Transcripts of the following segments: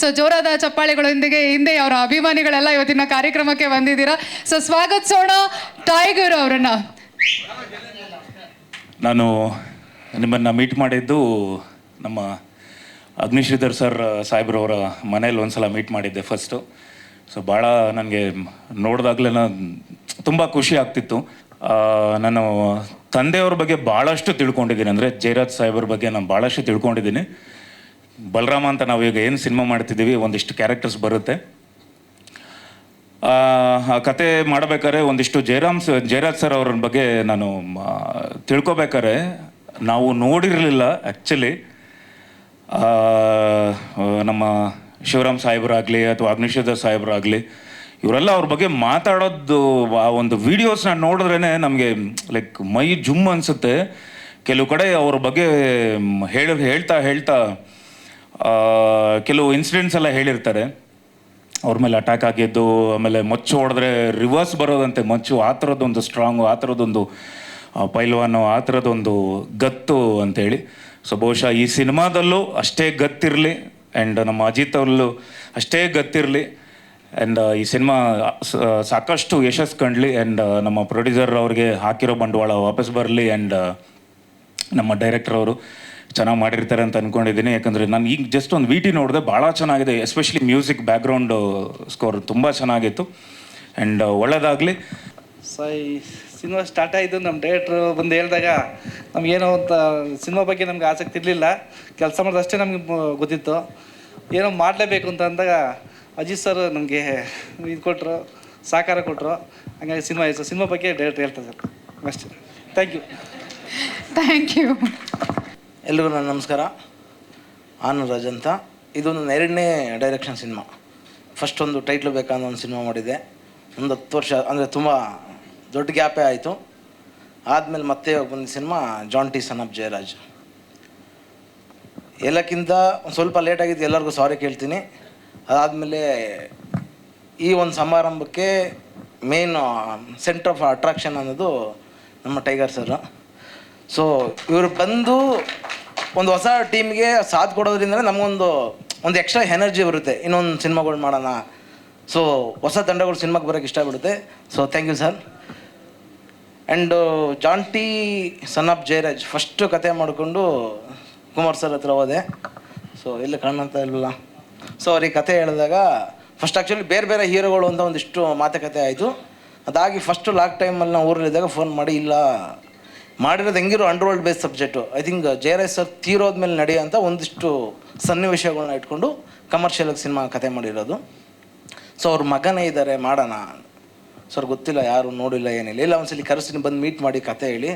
So ಜೋರಾದ ಚಪ್ಪಾಳೆಗಳೊಂದಿಗೆ ಹಿಂದೆ ಅವರ ಅಭಿಮಾನಿಗಳೆಲ್ಲ ಇವತ್ತಿನ ಕಾರ್ಯಕ್ರಮಕ್ಕೆ ಬಂದಿದ್ದೀರಾ. ಸೊ ಸ್ವಾಗತಿಸೋಣ ಟೈಗರ್ ಅವರನ್ನ. ನಾನು ನಿಮ್ಮನ್ನು ಮೀಟ್ ಮಾಡಿದ್ದು ನಮ್ಮ ಅಗ್ನಿಶ್ರೀಧರ್ ಸರ್ ಸಾಹೇಬ್ರವರ ಮನೇಲಿ ಒಂದ್ಸಲ ಮೀಟ್ ಮಾಡಿದ್ದೆ ಫಸ್ಟು ಸೊ ಭಾಳ ನನಗೆ ನೋಡಿದಾಗಲೇ ತುಂಬ ಖುಷಿ ಆಗ್ತಿತ್ತು. ನಾನು ತಂದೆಯವ್ರ ಬಗ್ಗೆ ಭಾಳಷ್ಟು ತಿಳ್ಕೊಂಡಿದ್ದೀನಿ. ಅಂದರೆ ಜಯರಾಜ್ ಸಾಹೇಬ್ರ ಬಗ್ಗೆ ನಾನು ಭಾಳಷ್ಟು ತಿಳ್ಕೊಂಡಿದ್ದೀನಿ. ಬಲರಾಮ ಅಂತ ನಾವು ಈಗ ಏನು ಸಿನಿಮಾ ಮಾಡ್ತಿದ್ದೀವಿ, ಒಂದಿಷ್ಟು ಕ್ಯಾರೆಕ್ಟರ್ಸ್ ಬರುತ್ತೆ. ಆ ಕತೆ ಮಾಡಬೇಕಾದ್ರೆ ಒಂದಿಷ್ಟು ಜಯರಾಮ್ ಜಯರಾಜ್ ಸರ್ ಅವ್ರ ಬಗ್ಗೆ ನಾನು ತಿಳ್ಕೊಬೇಕಾದ್ರೆ ನಾವು ನೋಡಿರಲಿಲ್ಲ ಆ್ಯಕ್ಚುಲಿ ನಮ್ಮ ಶಿವರಾಮ್ ಸಾಹೇಬರಾಗಲಿ ಅಥವಾ ಅಗ್ನಿಶೇಧ ಸಾಹೇಬರಾಗಲಿ, ಇವರೆಲ್ಲ ಅವ್ರ ಬಗ್ಗೆ ಮಾತಾಡೋದು, ಆ ಒಂದು ವೀಡಿಯೋಸ್ನ ನೋಡಿದ್ರೇ ನಮಗೆ ಲೈಕ್ ಮೈ ಜುಮ್ ಅನಿಸುತ್ತೆ. ಕೆಲವು ಕಡೆ ಅವ್ರ ಬಗ್ಗೆ ಹೇಳ, ಹೇಳ್ತಾ ಹೇಳ್ತಾ ಕೆಲವು ಇನ್ಸಿಡೆಂಟ್ಸ್ ಎಲ್ಲ ಹೇಳಿರ್ತಾರೆ. ಅವ್ರ ಮೇಲೆ ಅಟ್ಯಾಕ್ ಆಗಿದ್ದು, ಆಮೇಲೆ ಮಚ್ಚು ಹೊಡೆದ್ರೆ ರಿವರ್ಸ್ ಬರೋದಂತೆ ಮಚ್ಚು, ಆ ಥರದ್ದೊಂದು ಸ್ಟ್ರಾಂಗು ಆ ಥರದ್ದೊಂದು ಪೈಲ್ವಾನು, ಆ ಥರದ್ದೊಂದು ಗತ್ತು ಅಂತೇಳಿ. ಸೊ ಬಹುಶಃ ಈ ಸಿನಿಮಾದಲ್ಲೂ ಅಷ್ಟೇ ಗತ್ತಿರಲಿ ಆ್ಯಂಡ್ ನಮ್ಮ ಅಜಿತ್ ಅವರಲ್ಲೂ ಅಷ್ಟೇ ಗತ್ತಿರಲಿ ಆ್ಯಂಡ್ ಈ ಸಿನಿಮಾ ಸಾಕಷ್ಟು ಯಶಸ್ಸು ಕಂಡ್ಲಿ ಆ್ಯಂಡ್ ನಮ್ಮ ಪ್ರೊಡ್ಯೂಸರ್ ಅವ್ರಿಗೆ ಹಾಕಿರೋ ಬಂಡವಾಳ ವಾಪಸ್ ಬರಲಿ ಆ್ಯಂಡ್ ನಮ್ಮ ಡೈರೆಕ್ಟರ್ ಅವರು. ಚೆನ್ನಾಗಿ ಮಾಡಿರ್ತಾರೆ ಅಂತ ಅಂದ್ಕೊಂಡಿದ್ದೀನಿ ಯಾಕಂದರೆ ನಾನು ಈಗ ಜಸ್ಟ್ ಒಂದು ವಿ ಟಿ ನೋಡಿದೆ ಭಾಳ ಚೆನ್ನಾಗಿದೆ. ಎಸ್ಪೆಷಲಿ ಮ್ಯೂಸಿಕ್ ಬ್ಯಾಕ್ಗ್ರೌಂಡ್ ಸ್ಕೋರ್ ತುಂಬ ಚೆನ್ನಾಗಿತ್ತು. ಆ್ಯಂಡ್ ಒಳ್ಳೆಯದಾಗಲಿ ಸೊ ಈ ಸಿನಿಮಾ ಸ್ಟಾರ್ಟ್ ಆಯಿತು. ನಮ್ಮ ಡೈರೆಕ್ಟ್ರು ಬಂದು ಹೇಳಿದಾಗ ನಮಗೇನೋ ಅಂತ ಸಿನಿಮಾ ಬಗ್ಗೆ ನಮ್ಗೆ ಆಸಕ್ತಿ ಇರಲಿಲ್ಲ. ಕೆಲಸ ಮಾಡೋದಷ್ಟೇ ನಮಗೆ ಗೊತ್ತಿತ್ತು. ಏನೋ ಮಾಡಲೇಬೇಕು ಅಂತ ಅಂದಾಗ ಅಜಿತ್ ಸರ್ ನಮಗೆ ಇದು ಕೊಟ್ಟರು ಸಹಕಾರ ಕೊಟ್ಟರು ಹಂಗಾಗಿ ಸಿನಿಮಾ ಸಿನಿಮಾ ಬಗ್ಗೆ ಡೈರೆಕ್ಟ್ ಹೇಳ್ತಾರೆ ಸರ್ ಅಷ್ಟೇ. ಥ್ಯಾಂಕ್ ಯು ಥ್ಯಾಂಕ್ ಯು ಎಲ್ರಿಗೂ ನನ್ನ ನಮಸ್ಕಾರ. ನಾನು ರಾಜ್ ಅಂತ. ಇದೊಂದು ಎರಡನೇ ಡೈರೆಕ್ಷನ್ ಸಿನಿಮಾ ಫಸ್ಟ್ ಒಂದು ಟೈಟ್ಲು ಬೇಕನ್ನೋ ಒಂದು ಸಿನಿಮಾ ಮಾಡಿದೆ ಒಂದು ಹತ್ತು ವರ್ಷ, ಅಂದರೆ ತುಂಬ ದೊಡ್ಡ ಗ್ಯಾಪೇ ಆಯಿತು. ಆದಮೇಲೆ ಮತ್ತೆ ಬಂದ cinema Jonty son of Jayaraj ಎಲ್ಲಕ್ಕಿಂತ ಒಂದು ಸ್ವಲ್ಪ ಲೇಟ್ ಆಗಿದ್ದು ಎಲ್ಲರಿಗೂ ಸಾರಿ ಕೇಳ್ತೀನಿ. ಅದಾದಮೇಲೆ ಈ ಒಂದು ಸಮಾರಂಭಕ್ಕೆ ಮೇನ್ ಸೆಂಟ್ರ್ ಆಫ್ ಅಟ್ರಾಕ್ಷನ್ ಅನ್ನೋದು ನಮ್ಮ ಟೈಗರ್ ಸರ್ ಸೊ ಇವರು ಬಂದು ಒಂದು ಹೊಸ ಟೀಮ್ಗೆ ಸಾಥ್ ಕೊಡೋದ್ರಿಂದ ನಮಗೊಂದು, ಒಂದು ಎಕ್ಸ್ಟ್ರಾ ಎನರ್ಜಿ ಬರುತ್ತೆ. ಇನ್ನೊಂದು ಸಿನಿಮಾಗಳು ಮಾಡೋಣ. ಸೊ ಹೊಸ ತಂಡಗಳು ಸಿನಿಮಾಗೆ ಬರೋಕ್ಕೆ ಇಷ್ಟ ಬಿಡುತ್ತೆ so thank you sir and Jonty son of Jayaraj first ಕತೆ ಮಾಡಿಕೊಂಡು ಕುಮಾರ್ ಸರ್ ಹತ್ರ ಹೋದೆ. ಸೊ ಇಲ್ಲಿ ಕಾಣಂತ ಇಲ್ಲ ಸೊ ಅವ್ರಿಗೆ ಕತೆ ಹೇಳಿದಾಗ ಫಸ್ಟ್ ಆ್ಯಕ್ಚುಲಿ ಬೇರೆ ಬೇರೆ ಹೀರೋಗಳು ಅಂತ ಒಂದಿಷ್ಟು ಮಾತುಕತೆ ಆಯಿತು. ಅದಾಗಿ ಫಸ್ಟು ಲಾಕ್ ಟೈಮಲ್ಲಿ ನಾವು ಊರಲ್ಲಿದ್ದಾಗ ಫೋನ್ ಮಾಡಿ, ಇಲ್ಲ ಮಾಡಿರೋದು ಹೆಂಗಿರೋ underworld base subject I think yes sir ತೀರೋದ್ಮೇಲೆ ನಡೆಯೋಂಥ ಒಂದಿಷ್ಟು ಸನ್ನಿವೇಶಗಳನ್ನ ಇಟ್ಕೊಂಡು ಕಮರ್ಷಿಯಲಾಗಿ ಸಿನಿಮಾ ಕತೆ ಮಾಡಿರೋದು. ಸೊ ಅವ್ರ ಮಗನೇ ಇದ್ದಾರೆ ಮಾಡೋಣ ಸರ್ ಗೊತ್ತಿಲ್ಲ, ಯಾರು ನೋಡಿಲ್ಲ, ಏನಿಲ್ಲ. ಇಲ್ಲ, ಒಂದ್ಸಲಿ ಕರೆಸ್ತೀನಿ, ಬಂದು ಮೀಟ್ ಮಾಡಿ ಕತೆ ಹೇಳಿ.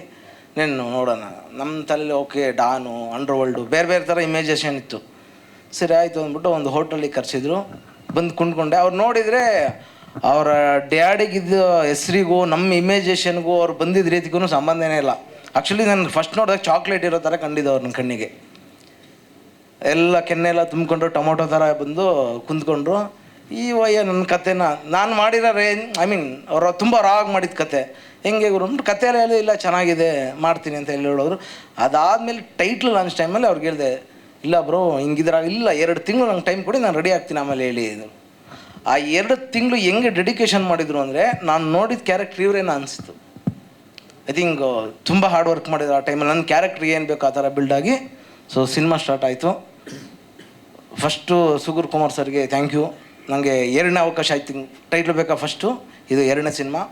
ನೀನು ನೋಡೋಣ. ನಮ್ಮ ತಲೆ ಓಕೆ, ಡಾನು ಅಂಡರ್ ವರ್ಲ್ಡು ಬೇರೆ ಬೇರೆ ಥರ ಇಮೇಜೇಷನ್ ಇತ್ತು. ಸರಿ, ಆಯಿತು ಅಂದ್ಬಿಟ್ಟು ಒಂದು ಹೋಟೆಲಿಗೆ ಕರೆಸಿದ್ರು. ಬಂದು ಕುಂಡ್ಕೊಂಡೆ ಅವ್ರು ನೋಡಿದರೆ ಅವರ ಡ್ಯಾಡಿಗಿದ್ದ ಹೆಸ್ರಿಗೂ ನಮ್ಮ ಇಮೇಜೇಷನ್ಗೂ ಅವ್ರು ಬಂದಿದ್ದ ರೀತಿಗೂ ಸಂಬಂಧನೇ ಇಲ್ಲ. ಆ್ಯಕ್ಚುಲಿ ನಾನು ಫಸ್ಟ್ ನೋಡಿದಾಗ ಚಾಕ್ಲೇಟ್ ಇರೋ ಥರ ಕಂಡಿದ್ದೆ ಅವ್ರ ನನ್ನ ಕಣ್ಣಿಗೆ. ಎಲ್ಲ ಕೆನ್ನೆ ಎಲ್ಲ ತುಂಬಿಕೊಂಡು ಟೊಮೊಟೊ ಥರ ಬಂದು ಕುಂತ್ಕೊಂಡ್ರು. ಈ ವಯ್ಯ ನನ್ನ ಕತೆನ ನಾನು ಮಾಡಿರೋ ರೇಂಜ್ ಐ ಮೀನ್ ಅವರು ತುಂಬ ರಾಗ್ ಮಾಡಿದ ಕತೆ ಹೆಂಗೆ ಗುರು ಎಲ್ಲ ಹೇಳಿ ಇಲ್ಲ, ಚೆನ್ನಾಗಿದೆ, ಮಾಡ್ತೀನಿ ಅಂತ ಹೇಳಿ ಹೇಳೋರು. ಅದಾದಮೇಲೆ ಟೈಟ್ಲ್ ಲಾಂಚ್ ಟೈಮಲ್ಲಿ ಅವ್ರಿಗೆ ಹೇಳಿದೆ, ಇಲ್ಲ ಬ್ರೋ ಹಿಂಗಿದ್ರ ಇಲ್ಲ, ಎರಡು ತಿಂಗಳು ನಂಗೆ ಟೈಮ್ ಕೊಡಿ, ನಾನು ರೆಡಿ ಆಗ್ತೀನಿ ಆಮೇಲೆ ಹೇಳಿ. ಆ ಎರಡು ತಿಂಗಳು ಹೆಂಗೆ ಡೆಡಿಕೇಶನ್ ಮಾಡಿದ್ರು ಅಂದರೆ, ನಾನು ನೋಡಿದ ಕ್ಯಾರೆಕ್ಟರ್ ಇವರೇನ ಅನಿಸ್ತು ಐ ಥಿಂಕ್ ತುಂಬ ಹಾರ್ಡ್ ವರ್ಕ್ ಮಾಡಿದ್ರು ಆ ಟೈಮಲ್ಲಿ ನನ್ನ ಕ್ಯಾರೆಕ್ಟರ್ ಏನು ಬೇಕು ಆ ಥರ ಆಗಿ ಸೊ ಸಿನಿಮಾ ಸ್ಟಾರ್ಟ್ ಆಯಿತು. ಫಸ್ಟು ಸುಗುರ್ ಕುಮಾರ್ ಸರ್ಗೆ ಥ್ಯಾಂಕ್ ಯು ನನಗೆ ಎರಡನೇ ಅವಕಾಶ ಆಯ್ತು. ಟೈಟ್ಲ್ ಬೇಕಾ ಫಸ್ಟು ಇದು ಎರಡನೇ ಸಿನಿಮಾ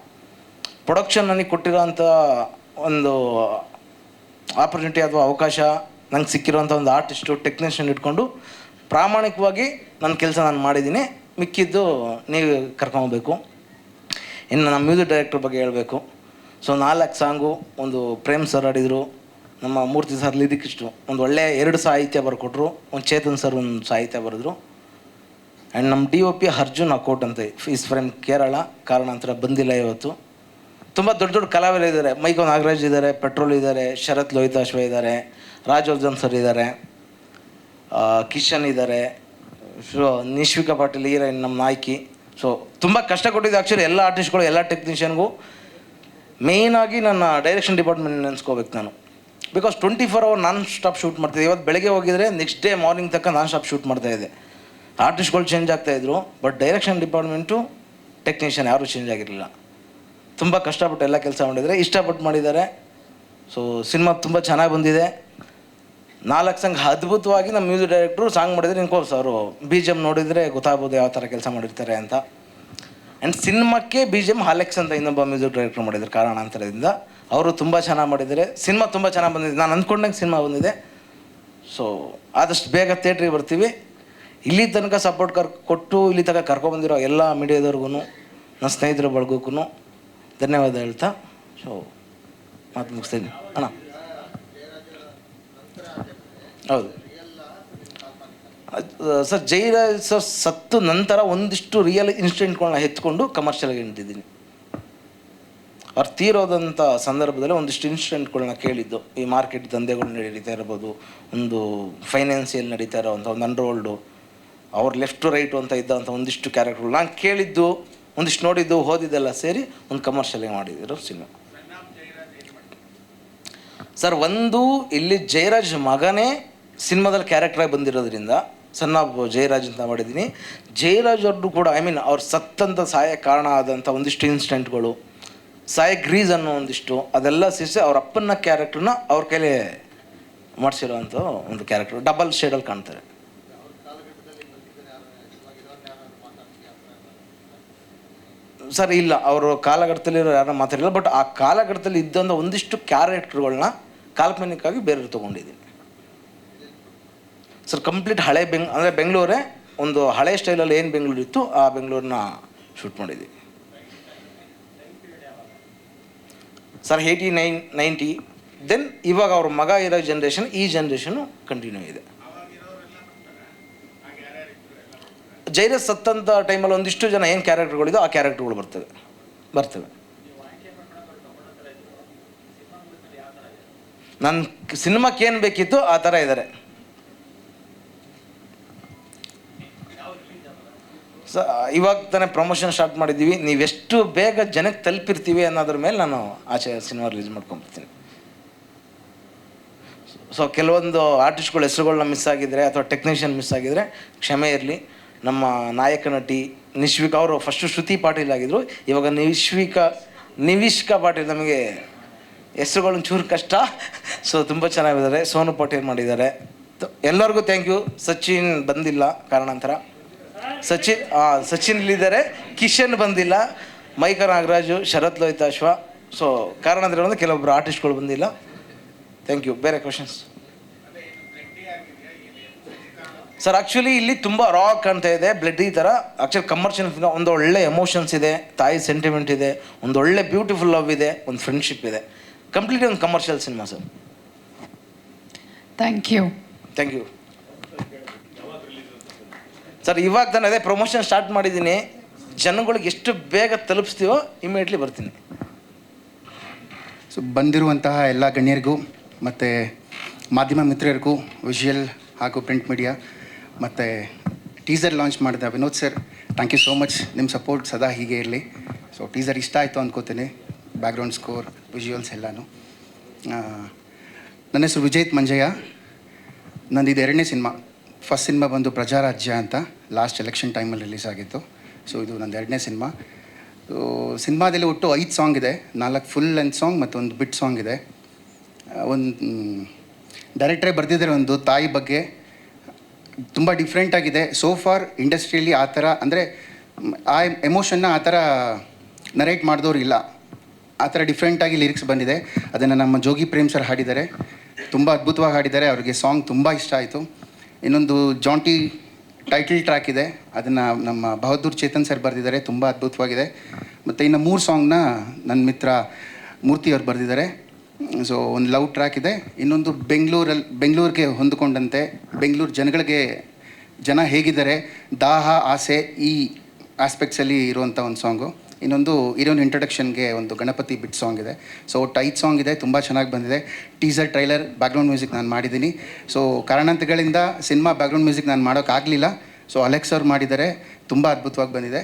ಪ್ರೊಡಕ್ಷನ್ ನನಗೆ ಕೊಟ್ಟಿರೋಂಥ ಒಂದು ಆಪರ್ಚುನಿಟಿ ಅಥವಾ ಅವಕಾಶ, ನಂಗೆ ಸಿಕ್ಕಿರೋಂಥ ಒಂದು ಆರ್ಟಿಸ್ಟು ಟೆಕ್ನಿಷಿಯನ್ ಇಟ್ಕೊಂಡು ಪ್ರಾಮಾಣಿಕವಾಗಿ ನನ್ನ ಕೆಲಸ ನಾನು ಮಾಡಿದ್ದೀನಿ. ಮಿಕ್ಕಿದ್ದು ನೀವು ಕರ್ಕೊಬೇಕು ಇನ್ನು ನಮ್ಮ ಮ್ಯೂಸಿಕ್ ಡೈರೆಕ್ಟರ್ ಬಗ್ಗೆ ಹೇಳಬೇಕು. ಸೊ ನಾಲ್ಕು ಸಾಂಗು ಒಂದು ಪ್ರೇಮ್ ಸರ್ ಆಡಿದರು ನಮ್ಮ ಮೂರ್ತಿ ಸರ್ ಲಿರಿಕಿಸ್ಟು. ಒಂದು ಒಳ್ಳೆ ಎರಡು ಸಾಹಿತ್ಯ ಬರ್ಕೊಟ್ರು, ಒಂದು ಚೇತನ್ ಸರ್ ಒಂದು ಸಾಹಿತ್ಯ ಬರೆದ್ರು. ಆ್ಯಂಡ್ ನಮ್ಮ D O P Arjun Akot ಅಂತ ಈಸ್ ಫ್ರಮ್ ಕೇರಳ, ಕಾರಣಾಂತರ ಬಂದಿಲ್ಲ ಇವತ್ತು. ತುಂಬ ದೊಡ್ಡ ದೊಡ್ಡ ಕಲಾವಿದರು ಇದ್ದಾರೆ. ಮೈಕೋ ನಾಗರಾಜ್ ಇದ್ದಾರೆ, ಪೆಟ್ರೋಲ್ ಇದ್ದಾರೆ, ಶರತ್ ಲೋಹಿತಾಶ್ವ ಇದ್ದಾರೆ ರಾಜವರ್ಧನ್ ಸರ್ ಇದ್ದಾರೆ ಕಿಶನ್ ಇದ್ದಾರೆ. ಸೊ ನಿಶ್ವಿಕಾ ಪಾಟೀಲ್, ಹೀರೋಯಿನ್ ನಮ್ಮ ನಾಯಕಿ. ಸೊ ತುಂಬ ಕಷ್ಟ ಕೊಟ್ಟಿದ್ದು ಆ್ಯಕ್ಚುಲಿ ಎಲ್ಲ ಆರ್ಟಿಸ್ಟ್ಗಳು ಎಲ್ಲ ಟೆಕ್ನಿಷಿಯನ್ಗೂ ಮೇಯ್ನಾಗಿ ನನ್ನ ಡೈರೆಕ್ಷನ್ ಡಿಪಾರ್ಟ್ಮೆಂಟ್ ನೆನೆಸ್ಕೋಬೇಕು ನಾನು. Because twenty four hour non stop shoot ಮಾಡ್ತಿದ್ದೆ. ಇವತ್ತು ಬೆಳಗ್ಗೆ ಹೋಗಿದ್ರೆ ನೆಕ್ಸ್ಟ್ ಡೇ ಮಾರ್ನಿಂಗ್ ತಕ್ಕ ನಾನ್ ಸ್ಟಾಪ್ ಶೂಟ್ ಮಾಡ್ತಾಯಿದ್ದೆ ಆರ್ಟಿಸ್ಟ್ಗಳು ಚೇಂಜ್ ಆಗ್ತಾಯಿದ್ರು ಬಟ್ ಡೈರೆಕ್ಷನ್ ಡಿಪಾರ್ಟ್ಮೆಂಟು ಟೆಕ್ನಿಷಿಯನ್ ಯಾರೂ ಚೇಂಜ್ ಆಗಿರಲಿಲ್ಲ. ತುಂಬ ಕಷ್ಟಪಟ್ಟು ಎಲ್ಲ ಕೆಲಸ ಮಾಡಿದರೆ, ಇಷ್ಟಪಟ್ಟು ಮಾಡಿದ್ದಾರೆ. ಸೊ ಸಿನಿಮಾ ತುಂಬ ಚೆನ್ನಾಗಿ ಬಂದಿದೆ. ನಾಲ್ಕು ಸಂಘ ಅದ್ಭುತವಾಗಿ ನಮ್ಮ ಮ್ಯೂಸಿಕ್ ಡೈರೆಕ್ಟ್ರು ಸಾಂಗ್ ಮಾಡಿದರೆ ನಿನ್ಕೋಸ್ ಅವರು ಬಿ ಜಿ ಎಂ ನೋಡಿದರೆ ಗೊತ್ತಾಗ್ಬೋದು ಯಾವ ಥರ ಕೆಲಸ ಮಾಡಿರ್ತಾರೆ ಅಂತ. ಆ್ಯಂಡ್ ಸಿನಿಮಾಕ್ಕೆ ಬಿ ಜಿ ಎಂ ಹಾಲೆಕ್ಸ್ ಅಂತ ಇನ್ನೊಬ್ಬ ಮ್ಯೂಸಿಕ್ ಡೈರೆಕ್ಟರ್ ಮಾಡಿದ್ದಾರೆ ಕಾರಣಾಂತರದಿಂದ. ಅವರು ತುಂಬ ಚೆನ್ನಾಗಿ ಮಾಡಿದ್ದಾರೆ. ಸಿನಿಮಾ ತುಂಬ ಚೆನ್ನಾಗಿ ಬಂದಿದೆ. ನಾನು ಅಂದ್ಕೊಂಡಂಗೆ ಸಿನಿಮಾ ಬಂದಿದೆ. ಸೊ ಆದಷ್ಟು ಬೇಗ ಥಿಯೇಟ್ರಿಗೆ ಬರ್ತೀವಿ. ಇಲ್ಲಿ ತನಕ ಸಪೋರ್ಟ್ ಕರ್, ಕೊಟ್ಟು ಇಲ್ಲಿ ತನಕ ಕರ್ಕೊಬಂದಿರೋ ಎಲ್ಲ ಮೀಡಿಯಾದವ್ರಿಗೂ ನನ್ನ ಸ್ನೇಹಿತರ ಬಳಗಕ್ಕೂ ಧನ್ಯವಾದ ಹೇಳ್ತಾ. ಸೊ ಮಾತು ಮುಗಿಸ್ತೀನಿ. ಅಣ್ಣ. ಹೌದು. ಸರ್ ಜೈರಾಜ್ ಸರ್, ಸತ್ತು ನಂತರ ಒಂದಿಷ್ಟು ರಿಯಲ್ ಇನ್ಸಿಡೆಂಟ್ಗಳನ್ನ ಎತ್ಕೊಂಡು ಕಮರ್ಷಿಯಲ್ಗೆ ನಿಂತಿದ್ದೀನಿ. ಅವ್ರು ತೀರೋದಂಥ ಸಂದರ್ಭದಲ್ಲಿ ಒಂದಿಷ್ಟು ಇನ್ಸಿಡೆಂಟ್ಗಳನ್ನ ಕೇಳಿದ್ದು. ಈ ಮಾರ್ಕೆಟ್ ದಂಧೆಗಳು ನಡೀತಾ ಇರ್ಬೋದು, ಒಂದು ಫೈನಾನ್ಸಿಯಲ್ ನಡೀತಾ ಇರೋವಂಥ ಒಂದು ಅಂಡರ್ವರ್ಲ್ಡು ಅವ್ರ ಲೆಫ್ಟ್ ಟು ರೈಟು ಅಂತ ಇದ್ದಂಥ ಒಂದಿಷ್ಟು ಕ್ಯಾರೆಕ್ಟರ್ಗಳು ನಾನು ಕೇಳಿದ್ದು, ಒಂದಿಷ್ಟು ನೋಡಿದ್ದು, ಓದಿದ್ದೆಲ್ಲ ಸೇರಿ ಒಂದು ಕಮರ್ಷಿಯಲ್ಗೆ ಮಾಡಿದ್ರು ಸಿನಿಮಾ. ಸರ್, ಒಂದು ಇಲ್ಲಿ ಜಯರಾಜ್ ಮಗನೇ ಸಿನಿಮಾದಲ್ಲಿ ಕ್ಯಾರೆಕ್ಟ್ರಾಗಿ ಬಂದಿರೋದ್ರಿಂದ ಸಣ್ಣ ಜಯರಾಜ್ ಅಂತ ಮಾಡಿದ್ದೀನಿ. ಜಯರಾಜ್ ಅವ್ರದ್ದು ಕೂಡ ಐ ಮೀನ್ ಅವ್ರು ಸತ್ತಂತ ಸಹಾಯ ಕಾರಣ ಆದಂಥ ಒಂದಿಷ್ಟು ಇನ್ಸಿಡೆಂಟ್ಗಳು ಸಾಯಕ್ ಅನ್ನೋ ಒಂದಿಷ್ಟು, ಅದೆಲ್ಲ ಸೇರಿಸಿ ಅವ್ರ ಅಪ್ಪನ ಕ್ಯಾರೆಕ್ಟ್ರನ್ನ ಅವ್ರ ಕೈಲೇ ಮಾಡಿಸಿರುವಂಥ ಒಂದು ಕ್ಯಾರೆಕ್ಟರ್ ಡಬಲ್ ಶೇಡಲ್ಲಿ ಕಾಣ್ತಾರೆ. ಸರ್, ಇಲ್ಲ, ಅವರು ಕಾಲಘಟ್ಟದಲ್ಲಿ ಯಾರನ್ನ ಮಾತಾಡಿಲ್ಲ ಬಟ್ ಆ ಕಾಲಘಟ್ಟದಲ್ಲಿ ಇದ್ದಂಥ ಒಂದಿಷ್ಟು ಕ್ಯಾರೆಕ್ಟರ್ಗಳನ್ನ ಕಾಲ್ಪನಿಕವಾಗಿ ಬೇರೆ ತೊಗೊಂಡಿದ್ದೀನಿ. ಸರ್ ಕಂಪ್ಲೀಟ್ ಹಳೆ ಬೆಂಗ್, ಅಂದರೆ ಬೆಂಗಳೂರೇ ಒಂದು ಹಳೆ ಸ್ಟೈಲಲ್ಲಿ ಏನು ಬೆಂಗಳೂರು ಇತ್ತು, ಆ ಬೆಂಗಳೂರನ್ನ ಶೂಟ್ ಮಾಡಿದ್ವಿ. Sir eighty nine ninety then ಇವಾಗ ಅವ್ರ ಮಗ ಇರೋ ಜನ್ರೇಷನ್ ಈ ಜನ್ರೇಷನು ಕಂಟಿನ್ಯೂ ಇದೆ ಜೈರಸ್ ಸತ್ತಂಥ ಟೈಮಲ್ಲಿ ಒಂದಿಷ್ಟು ಜನ ಏನು ಕ್ಯಾರೆಕ್ಟರ್ಗಳಿದೋ ಆ ಕ್ಯಾರೆಕ್ಟರ್ಗಳು ಬರ್ತವೆ ಬರ್ತವೆ. ನನ್ನ ಸಿನಿಮಾಕ್ಕೆ ಏನು ಬೇಕಿತ್ತು ಆ ಥರ ಇದ್ದಾರೆ ಸ ಇವಾಗ ತಾನೇ ಪ್ರಮೋಷನ್ ಸ್ಟಾರ್ಟ್ ಮಾಡಿದ್ದೀವಿ. ನೀವೆಷ್ಟು ಬೇಗ ಜನಕ್ಕೆ ತಲುಪಿರ್ತೀವಿ ಅನ್ನೋದ್ರ ಮೇಲೆ ನಾನು ಆಚೆ ಸಿನಿಮಾ ರಿಲೀಸ್ ಮಾಡ್ಕೊಂಬಿಡ್ತೀನಿ ಸೊ ಕೆಲವೊಂದು ಆರ್ಟಿಸ್ಟ್ಗಳು ಹೆಸರುಗಳನ್ನ ಮಿಸ್ ಆಗಿದ್ರೆ ಅಥವಾ ಟೆಕ್ನಿಷಿಯನ್ ಮಿಸ್ ಆಗಿದ್ರೆ ಕ್ಷಮೆ ಇರಲಿ. ನಮ್ಮ ನಾಯಕ ನಟಿ ನಿಶ್ವಿಕಾ ಅವರು ಫಸ್ಟು ಶ್ರುತಿ ಪಾಟೀಲ್ ಆಗಿದ್ರು. ಇವಾಗ ನಿಶ್ವಿಕಾ ನಿವಿಶ್ಕಾ ಪಾಟೀಲ್ ನಮಗೆ ಹೆಸರುಗಳನ್ನ ಚೂರು ಕಷ್ಟ. ಸೊ ತುಂಬ ಚೆನ್ನಾಗಿದ್ದಾರೆ. ಸೋನು ಪಾಟೀಲ್ ಮಾಡಿದ್ದಾರೆ. ಎಲ್ಲರಿಗೂ ಥ್ಯಾಂಕ್ ಯು ಸಚಿನ್ ಬಂದಿಲ್ಲ ಕಾರಣಾಂತರ. ಸಚಿನ್ ಸಚಿನ್ ಇಲ್ಲಿದ್ದಾರೆ ಕಿಶನ್ ಬಂದಿಲ್ಲ. ಮೈಕ ನಾಗರಾಜು ಶರತ್ ಲೋಹಿತಾಶ್ವ ಸೊ ಕಾರಣ ಅಂದರೆ ಕೆಲವೊಬ್ಬರು ಆರ್ಟಿಸ್ಟ್ಗಳು ಬಂದಿಲ್ಲ. ಥ್ಯಾಂಕ್ ಯು ಬೇರೆ ಕ್ವಶನ್ಸ್ ಸರ್ ಆ್ಯಕ್ಚುಲಿ ಇಲ್ಲಿ ತುಂಬ ರಾಕ್ ಕಾಣ್ತಾ ಇದೆ ಬ್ಲಡ್ ಈ ಥರ ಆ್ಯಕ್ಚುಲಿ ಕಮರ್ಷಿಯಲ್ ಒಂದು ಒಳ್ಳೆ ಎಮೋಷನ್ಸ್ ಇದೆ ತಾಯಿ ಸೆಂಟಿಮೆಂಟ್ ಇದೆ ಒಂದು ಒಳ್ಳೆ ಬ್ಯೂಟಿಫುಲ್ ಲವ್ ಇದೆ ಒಂದು ಫ್ರೆಂಡ್ಶಿಪ್ ಇದೆ. ಕಂಪ್ಲೀಟ್ ಒಂದು commercial cinema sir thank you thank you sir, ಇವಾಗ ನಾನು ಅದೇ ಪ್ರಮೋಷನ್ ಸ್ಟಾರ್ಟ್ ಮಾಡಿದ್ದೀನಿ. ಜನಗಳಿಗೆ ಎಷ್ಟು ಬೇಗ ತಲುಪಿಸ್ತೀವೋ ಇಮಿಡಿಯೇಟ್ಲಿ ಬರ್ತೀನಿ. ಸೊ ಬಂದಿರುವಂತಹ ಎಲ್ಲ ಗಣ್ಯರಿಗೂ ಮತ್ತು ಮಾಧ್ಯಮ ಮಿತ್ರರಿಗೂ ವಿಜುವಲ್ ಹಾಗೂ ಪ್ರಿಂಟ್ ಮೀಡಿಯಾ ಮತ್ತು ಟೀಸರ್ ಲಾಂಚ್ ಮಾಡಿದ Vinod sir thank you so much ನಿಮ್ಮ ಸಪೋರ್ಟ್ ಸದಾ ಹೀಗೆ ಇರಲಿ. ಸೊ ಟೀಸರ್ ಇಷ್ಟ ಆಯಿತು ಅಂದ್ಕೋತೀನಿ ಬ್ಯಾಕ್ಗ್ರೌಂಡ್ ಸ್ಕೋರ್ ವಿಜುವಲ್ಸ್ ಎಲ್ಲಾನು. ನನ್ನ ಹೆಸರು ವಿಜಯ್ ಮಂಜಯ್ಯ. ನಂದು ಎರಡನೇ ಸಿನಿಮಾ ಫಸ್ಟ್ ಸಿನಿಮಾ ಬಂದು ಪ್ರಜಾರಾಜ್ಯ ಅಂತ ಲಾಸ್ಟ್ ಎಲೆಕ್ಷನ್ ಟೈಮಲ್ಲಿ ರಿಲೀಸ್ ಆಗಿತ್ತು. ಸೊ ಇದು ನಂದು ಎರಡನೇ ಸಿನಿಮಾ ಸಿನಿಮಾದಲ್ಲಿ ಒಟ್ಟು ಐದು ಸಾಂಗ್ ಇದೆ. ನಾಲ್ಕು ಫುಲ್ ಲೆಂತ್ ಸಾಂಗ್ ಮತ್ತು ಒಂದು ಬಿಟ್ ಸಾಂಗ್ ಇದೆ. ಒಂದು ಡೈರೆಕ್ಟ್ರೇ ಬರೆದಿದ್ದಾರೆ ಒಂದು ತಾಯಿ ಬಗ್ಗೆ. ತುಂಬ ಡಿಫ್ರೆಂಟಾಗಿದೆ ಸೋ ಫಾರ್ ಇಂಡಸ್ಟ್ರಿಯಲ್ಲಿ ಆ ಥರ, ಅಂದರೆ ಆ ಎಮೋಷನ್ನ ಆ ಥರ ನರೇಟ್ ಮಾಡಿದವ್ರು ಇಲ್ಲ. ಆ ಥರ ಡಿಫ್ರೆಂಟಾಗಿ ಲಿರಿಕ್ಸ್ ಬಂದಿದೆ. ಅದನ್ನು ನಮ್ಮ ಜೋಗಿ ಪ್ರೇಮ್ ಸರ್ ಹಾಡಿದ್ದಾರೆ. ತುಂಬ ಅದ್ಭುತವಾಗಿ ಹಾಡಿದ್ದಾರೆ. ಅವರಿಗೆ ಸಾಂಗ್ ತುಂಬ ಇಷ್ಟ ಆಯಿತು. ಇನ್ನೊಂದು ಜಾಂಟಿ ಟೈಟಲ್ ಟ್ರ್ಯಾಕ್ ಇದೆ. ಅದನ್ನು ನಮ್ಮ ಬಹದ್ದೂರ್ ಚೇತನ್ ಸರ್ ಬರೆದಿದ್ದಾರೆ. ತುಂಬ ಅದ್ಭುತವಾಗಿದೆ. ಮತ್ತು ಇನ್ನು ಮೂರು ಸಾಂಗ್ನ ನನ್ನ ಮಿತ್ರ ಮೂರ್ತಿ ಅವ್ರು ಬರೆದಿದ್ದಾರೆ. ಸೊ ಒಂದು ಲವ್ ಟ್ರ್ಯಾಕ್ ಇದೆ. ಇನ್ನೊಂದು ಬೆಂಗಳೂರಲ್ಲಿ ಬೆಂಗಳೂರಿಗೆ ಹೊಂದಿಕೊಂಡಂತೆ. ಬೆಂಗಳೂರು ಜನಗಳಿಗೆ ಜನ ಹೇಗಿದ್ದಾರೆ? ದಾಹ, ಆಸೆ ಈ ಆಸ್ಪೆಕ್ಟ್ಸಲ್ಲಿ ಇರುವಂಥ ಒಂದು ಸಾಂಗು ಇನ್ನೊಂದು ಇರೋನ್ ಇಂಟ್ರಡಕ್ಷನ್ಗೆ ಒಂದು ಗಣಪತಿ ಬಿಟ್ ಸಾಂಗ್ ಇದೆ. ಸೊ ಟೈಟ್ ಸಾಂಗ್ ಇದೆ, ತುಂಬ ಚೆನ್ನಾಗಿ ಬಂದಿದೆ. ಟೀಸರ್ ಟ್ರೈಲರ್ ಬ್ಯಾಕ್ಗ್ರೌಂಡ್ ಮ್ಯೂಸಿಕ್ ನಾನು ಮಾಡಿದ್ದೀನಿ ಸೊ ಕಾರಣಾಂತಗಳಿಂದ ಸಿನಿಮಾ ಬ್ಯಾಕ್ಗ್ರೌಂಡ್ ಮ್ಯೂಸಿಕ್ ನಾನು ಮಾಡೋಕ್ಕಾಗಲಿಲ್ಲ ಸೊ ಅಲೆಕ್ಸ್ ಅವ್ರು ಮಾಡಿದ್ದಾರೆ. ತುಂಬ ಅದ್ಭುತವಾಗಿ ಬಂದಿದೆ.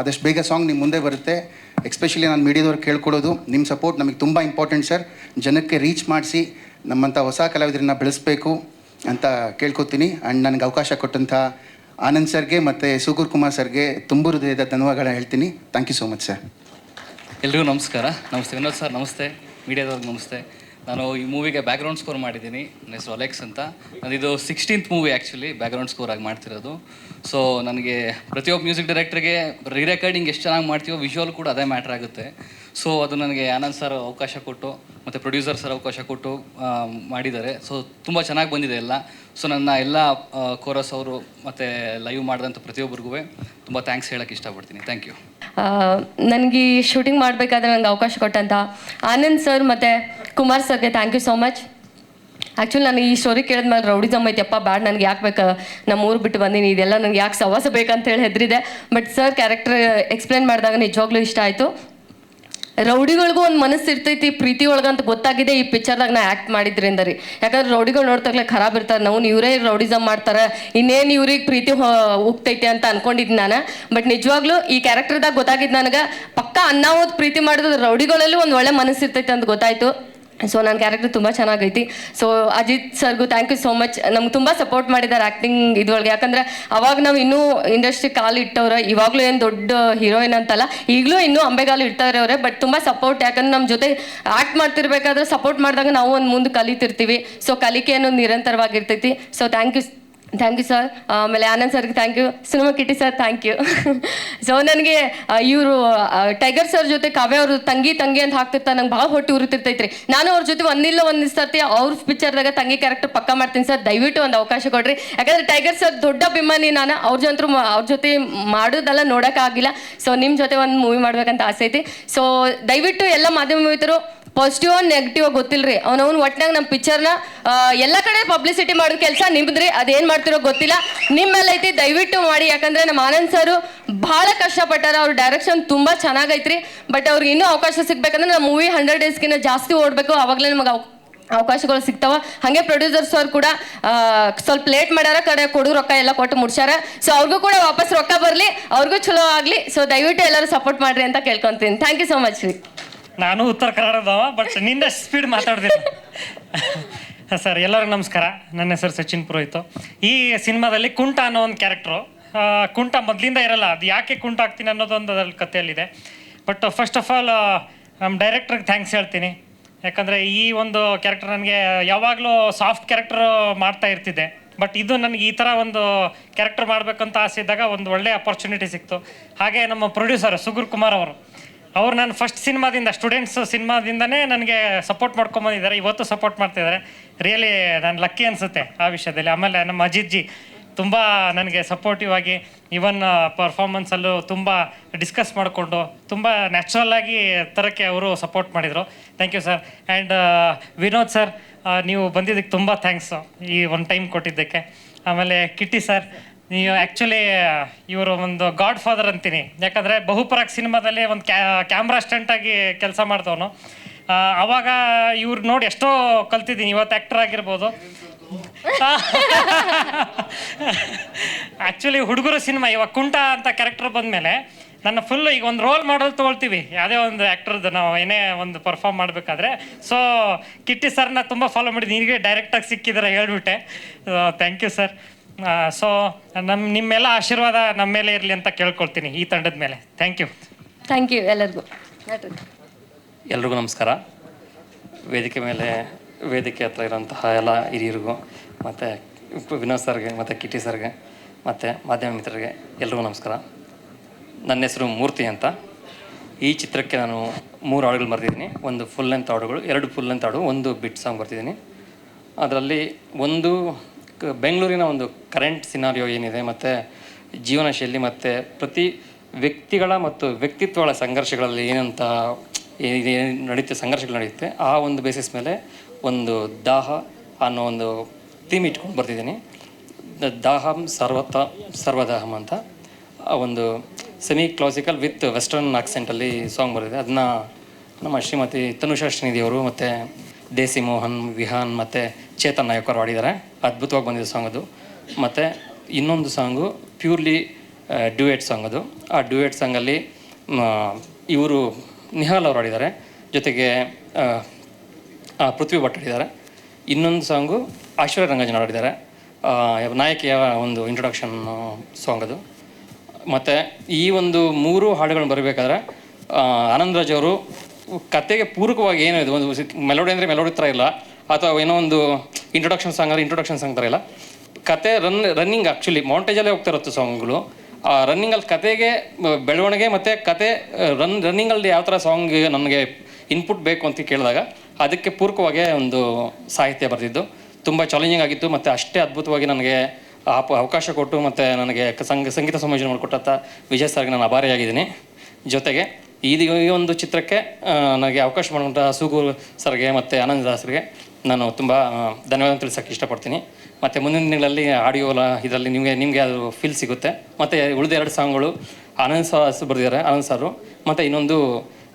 ಆದಷ್ಟು ಬೇಗ ಸಾಂಗ್ ನಿಮ್ಮ ಮುಂದೆ ಬರುತ್ತೆ. ಎಕ್ಸ್ಪೆಷಲಿ ನಾನು ಮೀಡಿಯಾದವ್ರು ಕೇಳ್ಕೊಳ್ಳೋದು ನಿಮ್ಮ ಸಪೋರ್ಟ್ ನಮಗೆ ತುಂಬ ಇಂಪಾರ್ಟೆಂಟ್ ಸರ್ ಜನಕ್ಕೆ ರೀಚ್ ಮಾಡಿಸಿ ನಮ್ಮಂಥ ಹೊಸ ಕಲಾವಿದರನ್ನ ಬೆಳೆಸಬೇಕು ಅಂತ ಕೇಳ್ಕೊತೀನಿ. ಆ್ಯಂಡ್ ನನಗೆ ಅವಕಾಶ ಕೊಟ್ಟಂಥ ಆನಂದ್ ಸರ್ಗೆ ಮತ್ತು ಸುಗೂರ್ ಕುಮಾರ್ ಸರ್ಗೆ ತುಂಬ ಹೃದಯದ ಧನ್ಯವಾದಗಳು ಹೇಳ್ತೀನಿ. Thank you so much sir ಎಲ್ರಿಗೂ ನಮಸ್ಕಾರ. ನಮಸ್ತೆ. ವಿನೋದ್ ಸರ್, ನಮಸ್ತೆ. ಮೀಡಿಯಾದವ್ರಿಗೆ ನಮಸ್ತೆ. ನಾನು ಈ ಮೂವಿಗೆ ಬ್ಯಾಕ್ಗ್ರೌಂಡ್ ಸ್ಕೋರ್ ಮಾಡಿದ್ದೀನಿ. ನನ್ನ ಹೆಸರು ಅಲೆಕ್ಸ್ ಅಂತ. ಇದು sixteenth movie actually background score ಆಗಿ ಮಾಡ್ತಿರೋದು. ಸೊ ನನಗೆ ಪ್ರತಿಯೊಬ್ಬ ಮ್ಯೂಸಿಕ್ ಡೈರೆಕ್ಟ್ರಿಗೆ ರೀ ರೆಕಾರ್ಡಿಂಗ್ ಎಷ್ಟು ಚೆನ್ನಾಗಿ ಮಾಡ್ತೀವೋ ವಿಷುವಲ್ ಕೂಡ ಅದೇ ಮ್ಯಾಟ್ರ್ ಆಗುತ್ತೆ. ಸೊ ಅದು ನನಗೆ ಆನಂದ್ ಸರ್ ಅವಕಾಶ ಕೊಟ್ಟು, ಮತ್ತು ಪ್ರೊಡ್ಯೂಸರ್ ಸರ್ ಅವಕಾಶ ಕೊಟ್ಟು ಮಾಡಿದ್ದಾರೆ. ಸೊ ತುಂಬ ಚೆನ್ನಾಗಿ ಬಂದಿದೆ ಎಲ್ಲ. ಸೊ ನನ್ನ ಎಲ್ಲ ಕೋರಸ್ ಅವರು ಮತ್ತು ಲೈವ್ ಮಾಡಿದಂಥ ಪ್ರತಿಯೊಬ್ಬರಿಗೂ ತುಂಬ ಥ್ಯಾಂಕ್ಸ್ ಹೇಳೋಕ್ಕೆ ಇಷ್ಟಪಡ್ತೀನಿ. ಥ್ಯಾಂಕ್ ಯು ನನಗೆ ಈ ಶೂಟಿಂಗ್ ಮಾಡಬೇಕಾದ್ರೆ ನನಗೆ ಅವಕಾಶ ಕೊಟ್ಟಂತ ಆನಂದ್ ಸರ್ ಮತ್ತು ಕುಮಾರ್ ಸರ್ಗೆ thank you so much actually ನಾನು ಈ ಸ್ಟೋರಿ ಕೇಳಿದ್ಮೇಲೆ ರೌಡಿಸಮ್ ಐತಪ್ಪ ಬ್ಯಾಡ್, ನನಗೆ ಯಾಕೆ ಬೇಕು? ನಮ್ಮ ಊರು ಬಿಟ್ಟು ಬಂದೀನಿ ಇದೆಲ್ಲ ನನಗೆ ಯಾಕೆ ಸವಾಸ ಬೇಕಂತ ಹೇಳಿ ಹೆದರಿದೆ. ಬಟ್ ಸರ್ ಕ್ಯಾರೆಕ್ಟರ್ ಎಕ್ಸ್ಪ್ಲೇನ್ ಮಾಡಿದಾಗ ನಿಜವಾಗ್ಲೂ ಇಷ್ಟ ಆಯಿತು. ರೌಡಿಗಳಿಗೂ ಒಂದು ಮನಸ್ಸು ಇರ್ತೈತಿ ಪ್ರೀತಿ ಒಳಗಂತ ಗೊತ್ತಾಗಿದೆ ಈ ಪಿಕ್ಚರ್ದಾಗ ನಾ ಆ್ಯಕ್ಟ್ ಮಾಡಿದ್ರಿಂದ ರೀ ಯಾಕಂದ್ರೆ ರೌಡಿಗಳು ನೋಡ್ತಾಗ್ಲೇ ಖರಾಬ್ ಇರ್ತಾರೆ, ನಾವು ಇವರೇ ರೌಡಿಸಮ್ ಮಾಡ್ತಾರೆ, ಇನ್ನೇನು ಇವ್ರಿಗೆ ಪ್ರೀತಿ ಹೋಗ್ತೈತೆ ಅಂತ ಅನ್ಕೊಂಡಿದ್ದು ನಾನು. ಬಟ್ ನಿಜವಾಗ್ಲೂ ಈ ಕ್ಯಾರೆಕ್ಟರ್ದಾಗ ಗೊತ್ತಾಗಿದ್ದು ನನಗೆ ಪಕ್ಕ ಅನ್ನ ಪ್ರೀತಿ ಮಾಡಿದ್ರೆ ರೌಡಿಗಳಲ್ಲೂ ಒಂದು ಒಳ್ಳೆ ಮನಸ್ಸು ಇರ್ತೈತೆ ಅಂತ ಗೊತ್ತಾಯ್ತು. ಸೊ ನನ್ನ ಕ್ಯಾರೆಕ್ಟರ್ ತುಂಬ ಚೆನ್ನಾಗೈತಿ. ಸೊ ಅಜಿತ್ ಸರ್ಗೂ ಥ್ಯಾಂಕ್ ಯು ಸೋ ಮಚ್ ನಮ್ಗೆ ತುಂಬ ಸಪೋರ್ಟ್ ಮಾಡಿದ್ದಾರೆ ಆ್ಯಕ್ಟಿಂಗ್ ಇದ್ರೊಳಗೆ. ಯಾಕಂದ್ರೆ ಅವಾಗ ನಾವು ಇನ್ನೂ ಇಂಡಸ್ಟ್ರಿ ಕಾಲು ಇಟ್ಟವ್ರೆ, ಇವಾಗಲೂ ಏನು ದೊಡ್ಡ ಹೀರೋಯಿನ್ ಅಂತಲ್ಲ, ಈಗಲೂ ಇನ್ನೂ ಅಂಬೆಗಾಲು ಅವರೇ ಬಟ್ ತುಂಬ ಸಪೋರ್ಟ್ ಯಾಕಂದ್ರೆ ನಮ್ಮ ಜೊತೆ ಆ್ಯಕ್ಟ್ ಮಾಡ್ತಿರ್ಬೇಕಾದ್ರೆ ಸಪೋರ್ಟ್ ಮಾಡಿದಾಗ ನಾವು ಒಂದು ಮುಂದೆ ಕಲಿತಿರ್ತೀವಿ. ಸೊ ಕಲಿಕೆ ಅನ್ನೋದು ನಿರಂತರವಾಗಿರ್ತೈತಿ. So thank you thank you sir ಆಮೇಲೆ ಆನಂದ್ ಸರ್ಗೆ thank you cinema Kitty sir thank you so ನನಗೆ ಇವರು ಟೈಗರ್ ಸರ್ ಜೊತೆ ಕಾವ್ಯ ಅವರು ತಂಗಿ ತಂಗಿ ಅಂತ ಹಾಕ್ತಿರ್ತಾರೆ. ನಂಗೆ ಭಾಳ ಹೊಟ್ಟೆ ಉರಿತಿರ್ತೈತ್ರಿ. ನಾನು ಅವ್ರ ಜೊತೆ ಒಂದಿಲ್ಲ ಒಂದು ಸರ್ತಿ ಅವ್ರ ಪಿಕ್ಚರ್ದಾಗ ತಂಗಿ ಕ್ಯಾರೆಕ್ಟರ್ ಪಕ್ಕ ಮಾಡ್ತೀನಿ ಸರ್ ದಯವಿಟ್ಟು ಒಂದು ಅವಕಾಶ ಕೊಡ್ರಿ. ಯಾಕಂದ್ರೆ ಟೈಗರ್ ಸರ್ ದೊಡ್ಡ ಅಭಿಮಾನಿ ನಾನು. ಅವ್ರ ಜೊತೆ ಅವ್ರ ಜೊತೆ ಮಾಡೋದೆಲ್ಲ ನೋಡೋಕ್ಕಾಗಿಲ್ಲ. ಸೊ ನಿಮ್ಮ ಜೊತೆ ಒಂದು ಮೂವಿ ಮಾಡ್ಬೇಕಂತ ಆಸೆ ಐತಿ. ಸೊ ದಯವಿಟ್ಟು ಎಲ್ಲ ಮಾಧ್ಯಮ ಮಿತ್ರರು ಪಾಸಿಟಿವ್ ನೆಗೆಟಿವ್ ಗೊತ್ತಿಲ್ರಿ. ಅವನವನು ಒಟ್ನಾಗ ನಮ್ಮ ಪಿಕ್ಚರ್ನ ಎಲ್ಲ ಕಡೆ ಪಬ್ಲಿಸಿಟಿ ಮಾಡೋ ಕೆಲಸ ನಿಮ್ದ್ರಿ, ಅದೇನು ಮಾಡ್ತಿರೋ ಗೊತ್ತಿಲ್ಲ. ನಿಮ್ಮಲ್ಲೈತಿ ದಯವಿಟ್ಟು ಮಾಡಿ. ಯಾಕಂದ್ರೆ ನಮ್ಮ ಆನಂದ್ ಸರು ಭಾಳ ಕಷ್ಟಪಟ್ಟಾರ. ಅವ್ರ ಡೈರೆಕ್ಷನ್ ತುಂಬ ಚೆನ್ನಾಗೈತ್ರಿ. ಬಟ್ ಅವ್ರಿಗೆ ಇನ್ನೂ ಅವಕಾಶ ಸಿಗ್ಬೇಕಂದ್ರೆ ನಮ್ಮ ಮೂವಿ ಹಂಡ್ರೆಡ್ ಡೇಸ್ಗಿನ್ನ ಜಾಸ್ತಿ ಓಡಬೇಕು. ಅವಾಗಲೇ ನಮಗೆ ಅವಕಾಶಗಳು ಸಿಗ್ತಾವ. ಹಾಗೆ ಪ್ರೊಡ್ಯೂಸರ್ಸ್ ಅವ್ರು ಕೂಡ ಸ್ವಲ್ಪ ಲೇಟ್ ಮಾಡ್ಯಾರ, ಕಡೆ ಕೊಡು ರೊಕ್ಕ ಎಲ್ಲ ಕೊಟ್ಟು ಮುಡ್ಸ್ಯಾರ. ಸೊ ಅವ್ರಿಗೂ ಕೂಡ ವಾಪಸ್ ರೊಕ್ಕ ಬರಲಿ. ಅವ್ರಿಗೂ ಚಲೋ ಆಗಲಿ. ಸೊ ದಯವಿಟ್ಟು ಎಲ್ಲರೂ ಸಪೋರ್ಟ್ ಮಾಡ್ರಿ ಅಂತ ಕೇಳ್ಕೊತೀನಿ. ಥ್ಯಾಂಕ್ ಯು ಸೊ ಮಚ್ ರೀ. ನಾನು ಉತ್ತರ ಕನ್ನಡದವ ಬಟ್ನಿಂದ ಸ್ಪೀಡ್ ಮಾತಾಡ್ತೀನಿ. ಸರ್, ಎಲ್ಲರಿಗೂ ನಮಸ್ಕಾರ. ನನ್ನ ಹೆಸರು ಸಚಿನ್ ಪುರೋಹಿತು. ಈ ಸಿನಿಮಾದಲ್ಲಿ ಕುಂಟ ಅನ್ನೋ ಒಂದು ಕ್ಯಾರೆಕ್ಟ್ರು ಕುಂಟ ಮೊದಲಿಂದ ಇರಲ್ಲ, ಅದು ಯಾಕೆ ಕುಂಟ ಆಗ್ತೀನಿ ಅನ್ನೋದೊಂದು ಅದ್ರಲ್ಲಿ ಕಥೆಯಲ್ಲಿದೆ. ಬಟ್ ಫಸ್ಟ್ ಆಫ್ ಆಲ್ ನಮ್ಮ ಡೈರೆಕ್ಟ್ರಿಗೆ ಥ್ಯಾಂಕ್ಸ್ ಹೇಳ್ತೀನಿ. ಯಾಕಂದರೆ ಈ ಒಂದು ಕ್ಯಾರೆಕ್ಟರ್ ನನಗೆ ಯಾವಾಗಲೂ ಸಾಫ್ಟ್ ಕ್ಯಾರೆಕ್ಟರ್ ಮಾಡ್ತಾ ಇರ್ತಿದ್ದೆ. ಬಟ್ ಇದು ನನಗೆ ಈ ಥರ ಒಂದು ಕ್ಯಾರೆಕ್ಟರ್ ಮಾಡಬೇಕಂತ ಆಸೆ ಇದ್ದಾಗ ಒಂದು ಒಳ್ಳೆಯ ಅಪರ್ಚುನಿಟಿ ಸಿಕ್ತು. ಹಾಗೆ ನಮ್ಮ ಪ್ರೊಡ್ಯೂಸರ್ ಸುಗುರ್ ಕುಮಾರ್ ಅವರು. ಅವ್ರು ನಾನು ಫಸ್ಟ್ ಸಿನಿಮಾದಿಂದ ಸ್ಟೂಡೆಂಟ್ಸ್ ಸಿನಿಮಾದಿಂದನೇ ನನಗೆ ಸಪೋರ್ಟ್ ಮಾಡ್ಕೊಂಬಂದಿದ್ದಾರೆ ಇವತ್ತು ಸಪೋರ್ಟ್ ಮಾಡ್ತಿದ್ದಾರೆ. ರಿಯಲಿ ನಾನು ಲಕ್ಕಿ ಅನಿಸುತ್ತೆ ಆ ವಿಷಯದಲ್ಲಿ. ಆಮೇಲೆ ನಮ್ಮ ಅಜಿತ್ ಜಿ ತುಂಬ ನನಗೆ ಸಪೋರ್ಟಿವ್ ಆಗಿ ಇವನ್ ಪರ್ಫಾರ್ಮೆನ್ಸಲ್ಲೂ ತುಂಬ ಡಿಸ್ಕಸ್ ಮಾಡಿಕೊಂಡು ತುಂಬ ನ್ಯಾಚುರಲ್ ಆಗಿ ಥರಕ್ಕೆ ಅವರು ಸಪೋರ್ಟ್ ಮಾಡಿದರು. Thank you sir and Vinod sir ನೀವು ಬಂದಿದ್ದಕ್ಕೆ ತುಂಬ ಥ್ಯಾಂಕ್ಸು ಈ ಒಂದು ಟೈಮ್ ಕೊಟ್ಟಿದ್ದಕ್ಕೆ. ಆಮೇಲೆ ಕಿಟ್ಟಿ ಸರ್ ನೀವು ಆ್ಯಕ್ಚುಲಿ ಇವರು ಒಂದು ಗಾಡ್ ಫಾದರ್ ಅಂತೀನಿ. ಯಾಕಂದರೆ ಬಹುಪರಾಗ್ ಸಿನಿಮಾದಲ್ಲಿ ಒಂದು ಕ್ಯಾ ಕ್ಯಾಮ್ರಾ ಸ್ಟಂಟಾಗಿ ಕೆಲಸ ಮಾಡ್ತವನು ಅವಾಗ ಇವ್ರು ನೋಡಿ ಎಷ್ಟೋ ಕಲ್ತಿದ್ದೀನಿ. ಇವತ್ತು ಆ್ಯಕ್ಟರ್ ಆಗಿರ್ಬೋದು. ಆ್ಯಕ್ಚುಲಿ ಹುಡುಗರು ಸಿನಿಮಾ, ಇವಾಗ ಕುಂಟ ಅಂತ ಕ್ಯಾರೆಕ್ಟರ್ ಬಂದಮೇಲೆ ನನ್ನ ಫುಲ್ ಈಗ ಒಂದು ರೋಲ್ ಮಾಡಲ್ ತೊಗೊಳ್ತೀವಿ. ಯಾವುದೇ ಒಂದು ಆ್ಯಕ್ಟರ್ದು ನಾವು ಏನೇ ಒಂದು ಪರ್ಫಾರ್ಮ್ ಮಾಡಬೇಕಾದ್ರೆ. ಸೊ ಕಿಟ್ಟಿ ಸರ್ನ ತುಂಬ ಫಾಲೋ ಮಾಡಿದ್ದೀನಿ. ನಿನಗೆ ಡೈರೆಕ್ಟಾಗಿ ಸಿಕ್ಕಿದ್ರೆ ಹೇಳ್ಬಿಟ್ಟೆ. ಥ್ಯಾಂಕ್ ಯು ಸರ್ ಸೊ ನಮ್ಮ ನಿಮ್ಮೆಲ್ಲ ಆಶೀರ್ವಾದ ನಮ್ಮ ಮೇಲೆ ಇರಲಿ ಅಂತ ಕೇಳ್ಕೊಳ್ತೀನಿ ಈ ತಂಡದ ಮೇಲೆ. ಥ್ಯಾಂಕ್ ಯು ಥ್ಯಾಂಕ್ ಯು ಎಲ್ಲರಿಗೂ. ಎಲ್ರಿಗೂ ನಮಸ್ಕಾರ. ವೇದಿಕೆ ಮೇಲೆ ವೇದಿಕೆ ಹತ್ರ ಇರೋಂತಹ ಎಲ್ಲ ಹಿರಿಯರಿಗೂ ಮತ್ತು ವಿನೋದ್ ಸರ್ಗೆ ಮತ್ತು ಕಿಟಿ ಸರ್ಗೆ ಮತ್ತು ಮಾಧ್ಯಮ ಮಿತ್ರರಿಗೆ ಎಲ್ರಿಗೂ ನಮಸ್ಕಾರ. ನನ್ನ ಹೆಸರು ಮೂರ್ತಿ ಅಂತ. ಈ ಚಿತ್ರಕ್ಕೆ ನಾನು ಮೂರು ಹಾಡುಗಳು ಬರೆದಿದ್ದೀನಿ. ಒಂದು ಫುಲ್ ಲೆಂತ್ ಹಾಡುಗಳು ಎರಡು ಫುಲ್ ಲೆಂತ್ ಹಾಡು ಒಂದು ಬಿಟ್ ಸಾಂಗ್ ಬರ್ತಿದ್ದೀನಿ ಅದರಲ್ಲಿ ಒಂದು ಬೆಂಗಳೂರಿನ ಒಂದು ಕರೆಂಟ್ ಸಿನಾರಿಯೋ ಏನಿದೆ ಮತ್ತು ಜೀವನ ಶೈಲಿ ಮತ್ತು ಪ್ರತಿ ವ್ಯಕ್ತಿಗಳ ಮತ್ತು ವ್ಯಕ್ತಿತ್ವಗಳ ಸಂಘರ್ಷಗಳಲ್ಲಿ ಏನಂತ ಏನು ನಡೆಯುತ್ತೆ ಸಂಘರ್ಷಗಳು ನಡೆಯುತ್ತೆ. ಆ ಒಂದು ಬೇಸಿಸ್ ಮೇಲೆ ಒಂದು ದಾಹ ಅನ್ನೋ ಒಂದು ಥೀಮ್ ಇಟ್ಕೊಂಡು ಬರ್ತಿದ್ದೀನಿ. ದಾಹಂ ಸರ್ವತ, ಸರ್ವದಾಹಂ ಅಂತ. ಒಂದು ಸೆಮಿ ಕ್ಲಾಸಿಕಲ್ ವಿತ್ ವೆಸ್ಟರ್ನ್ ಆಕ್ಸೆಂಟಲ್ಲಿ ಸಾಂಗ್ ಬರೆದಿದೆ. ಅದನ್ನ ನಮ್ಮ ಶ್ರೀಮತಿ ತನುಷಾ ಶ್ರೀನಿಧಿಯವರು ಮತ್ತು ದೇಸಿ ಮೋಹನ್, ವಿಹಾನ್ ಮತ್ತು ಚೇತನ್ ನಾಯಕ್ ಹಾಡಿದ್ದಾರೆ. ಅದ್ಭುತವಾಗಿ ಬಂದಿದೆ ಸಾಂಗ್ ಅದು. ಮತ್ತು ಇನ್ನೊಂದು ಸಾಂಗು ಪ್ಯೂರ್ಲಿ ಡ್ಯೂಯೆಟ್ ಸಾಂಗ್ ಅದು. ಆ ಡ್ಯೂಯೆಟ್ ಸಾಂಗಲ್ಲಿ ಇವರು ನಿಹಾಲ್ ಅವರು ಹಾಡಿದ್ದಾರೆ. ಜೊತೆಗೆ ಪೃಥ್ವಿ ಭಟ್ ಹಾಡಿದ್ದಾರೆ. ಇನ್ನೊಂದು ಸಾಂಗು ಐಶ್ವರ್ಯ ರಂಗಜನ್ ಹಾಡಿದ್ದಾರೆ. ನಾಯಕಿಯ ಒಂದು ಇಂಟ್ರೊಡಕ್ಷನ್ ಸಾಂಗ್ ಅದು. ಮತ್ತು ಈ ಒಂದು ಮೂರು ಹಾಡುಗಳನ್ನು ಬರಬೇಕಾದ್ರೆ ಆನಂದರಾಜ್ ಅವರು ಕತೆಗೆ ಪೂರಕವಾಗಿ ಏನು ಇದು, ಒಂದು ಮೆಲೋಡಿ ಅಂದರೆ ಮೆಲೋಡಿ ಥರ ಇಲ್ಲ. ಅಥವಾ ಏನೋ ಒಂದು ಇಂಟ್ರೊಡಕ್ಷನ್ ಸಾಂಗ್ ಅಂದರೆ ಇಂಟ್ರೊಡಕ್ಷನ್ ಸಾಂಗ್ ಥರ ಇಲ್ಲ. ಕತೆ ರನ್ ರನ್ನಿಂಗ್ ಆ್ಯಕ್ಚುಲಿ ಮೌಂಟೇಜಲ್ಲೇ ಹೋಗ್ತಾ ಇರುತ್ತೆ ಸಾಂಗ್ಗಳು ಆ ರನ್ನಿಂಗಲ್ಲಿ ಕತೆಗೆ ಬೆಳವಣಿಗೆ ಮತ್ತು ಕತೆ ರನ್ ರನ್ನಿಂಗಲ್ಲಿ ಯಾವ ಥರ ಸಾಂಗ್ ನನಗೆ ಇನ್ಪುಟ್ ಬೇಕು ಅಂತ ಕೇಳಿದಾಗ ಅದಕ್ಕೆ ಪೂರಕವಾಗೇ ಒಂದು ಸಾಹಿತ್ಯ ಬರೆದಿದ್ದು. ತುಂಬ ಚಾಲೆಂಜಿಂಗ್ ಆಗಿತ್ತು ಮತ್ತು ಅಷ್ಟೇ ಅದ್ಭುತವಾಗಿ ನನಗೆ ಅವಕಾಶ ಕೊಟ್ಟು ಮತ್ತು ನನಗೆ ಸಂಗ, ಸಂಗೀತ ಸಂಯೋಜನೆ ಮಾಡಿಕೊಟ್ಟಂಥ ವಿಜಯ್ ಸರ್ಗೆ ನಾನು ಆಭಾರಿಯಾಗಿದ್ದೀನಿ. ಜೊತೆಗೆ ಈ ಒಂದು ಚಿತ್ರಕ್ಕೆ ನನಗೆ ಅವಕಾಶ ಮಾಡುವಂಥ ಸೂಗೂರು ಸರ್ಗೆ ಮತ್ತು ಆನಂದ ದಾಸರಿಗೆ ನಾನು ತುಂಬ ಧನ್ಯವಾದ ತಿಳಿಸೋಕ್ಕೆ ಇಷ್ಟಪಡ್ತೀನಿ. ಮತ್ತು ಮುಂದಿನ ದಿನಗಳಲ್ಲಿ ಆಡಿಯೋ ಇದರಲ್ಲಿ ನಿಮಗೆ ನಿಮಗೆ ಅದು ಫೀಲ್ ಸಿಗುತ್ತೆ. ಮತ್ತು ಉಳಿದ ಎರಡು ಸಾಂಗ್ಗಳು ಆನಂದ್ ಸರ್ ಬರೆದಿದ್ದಾರೆ, ಆನಂದ್ ಸಾರು. ಮತ್ತು ಇನ್ನೊಂದು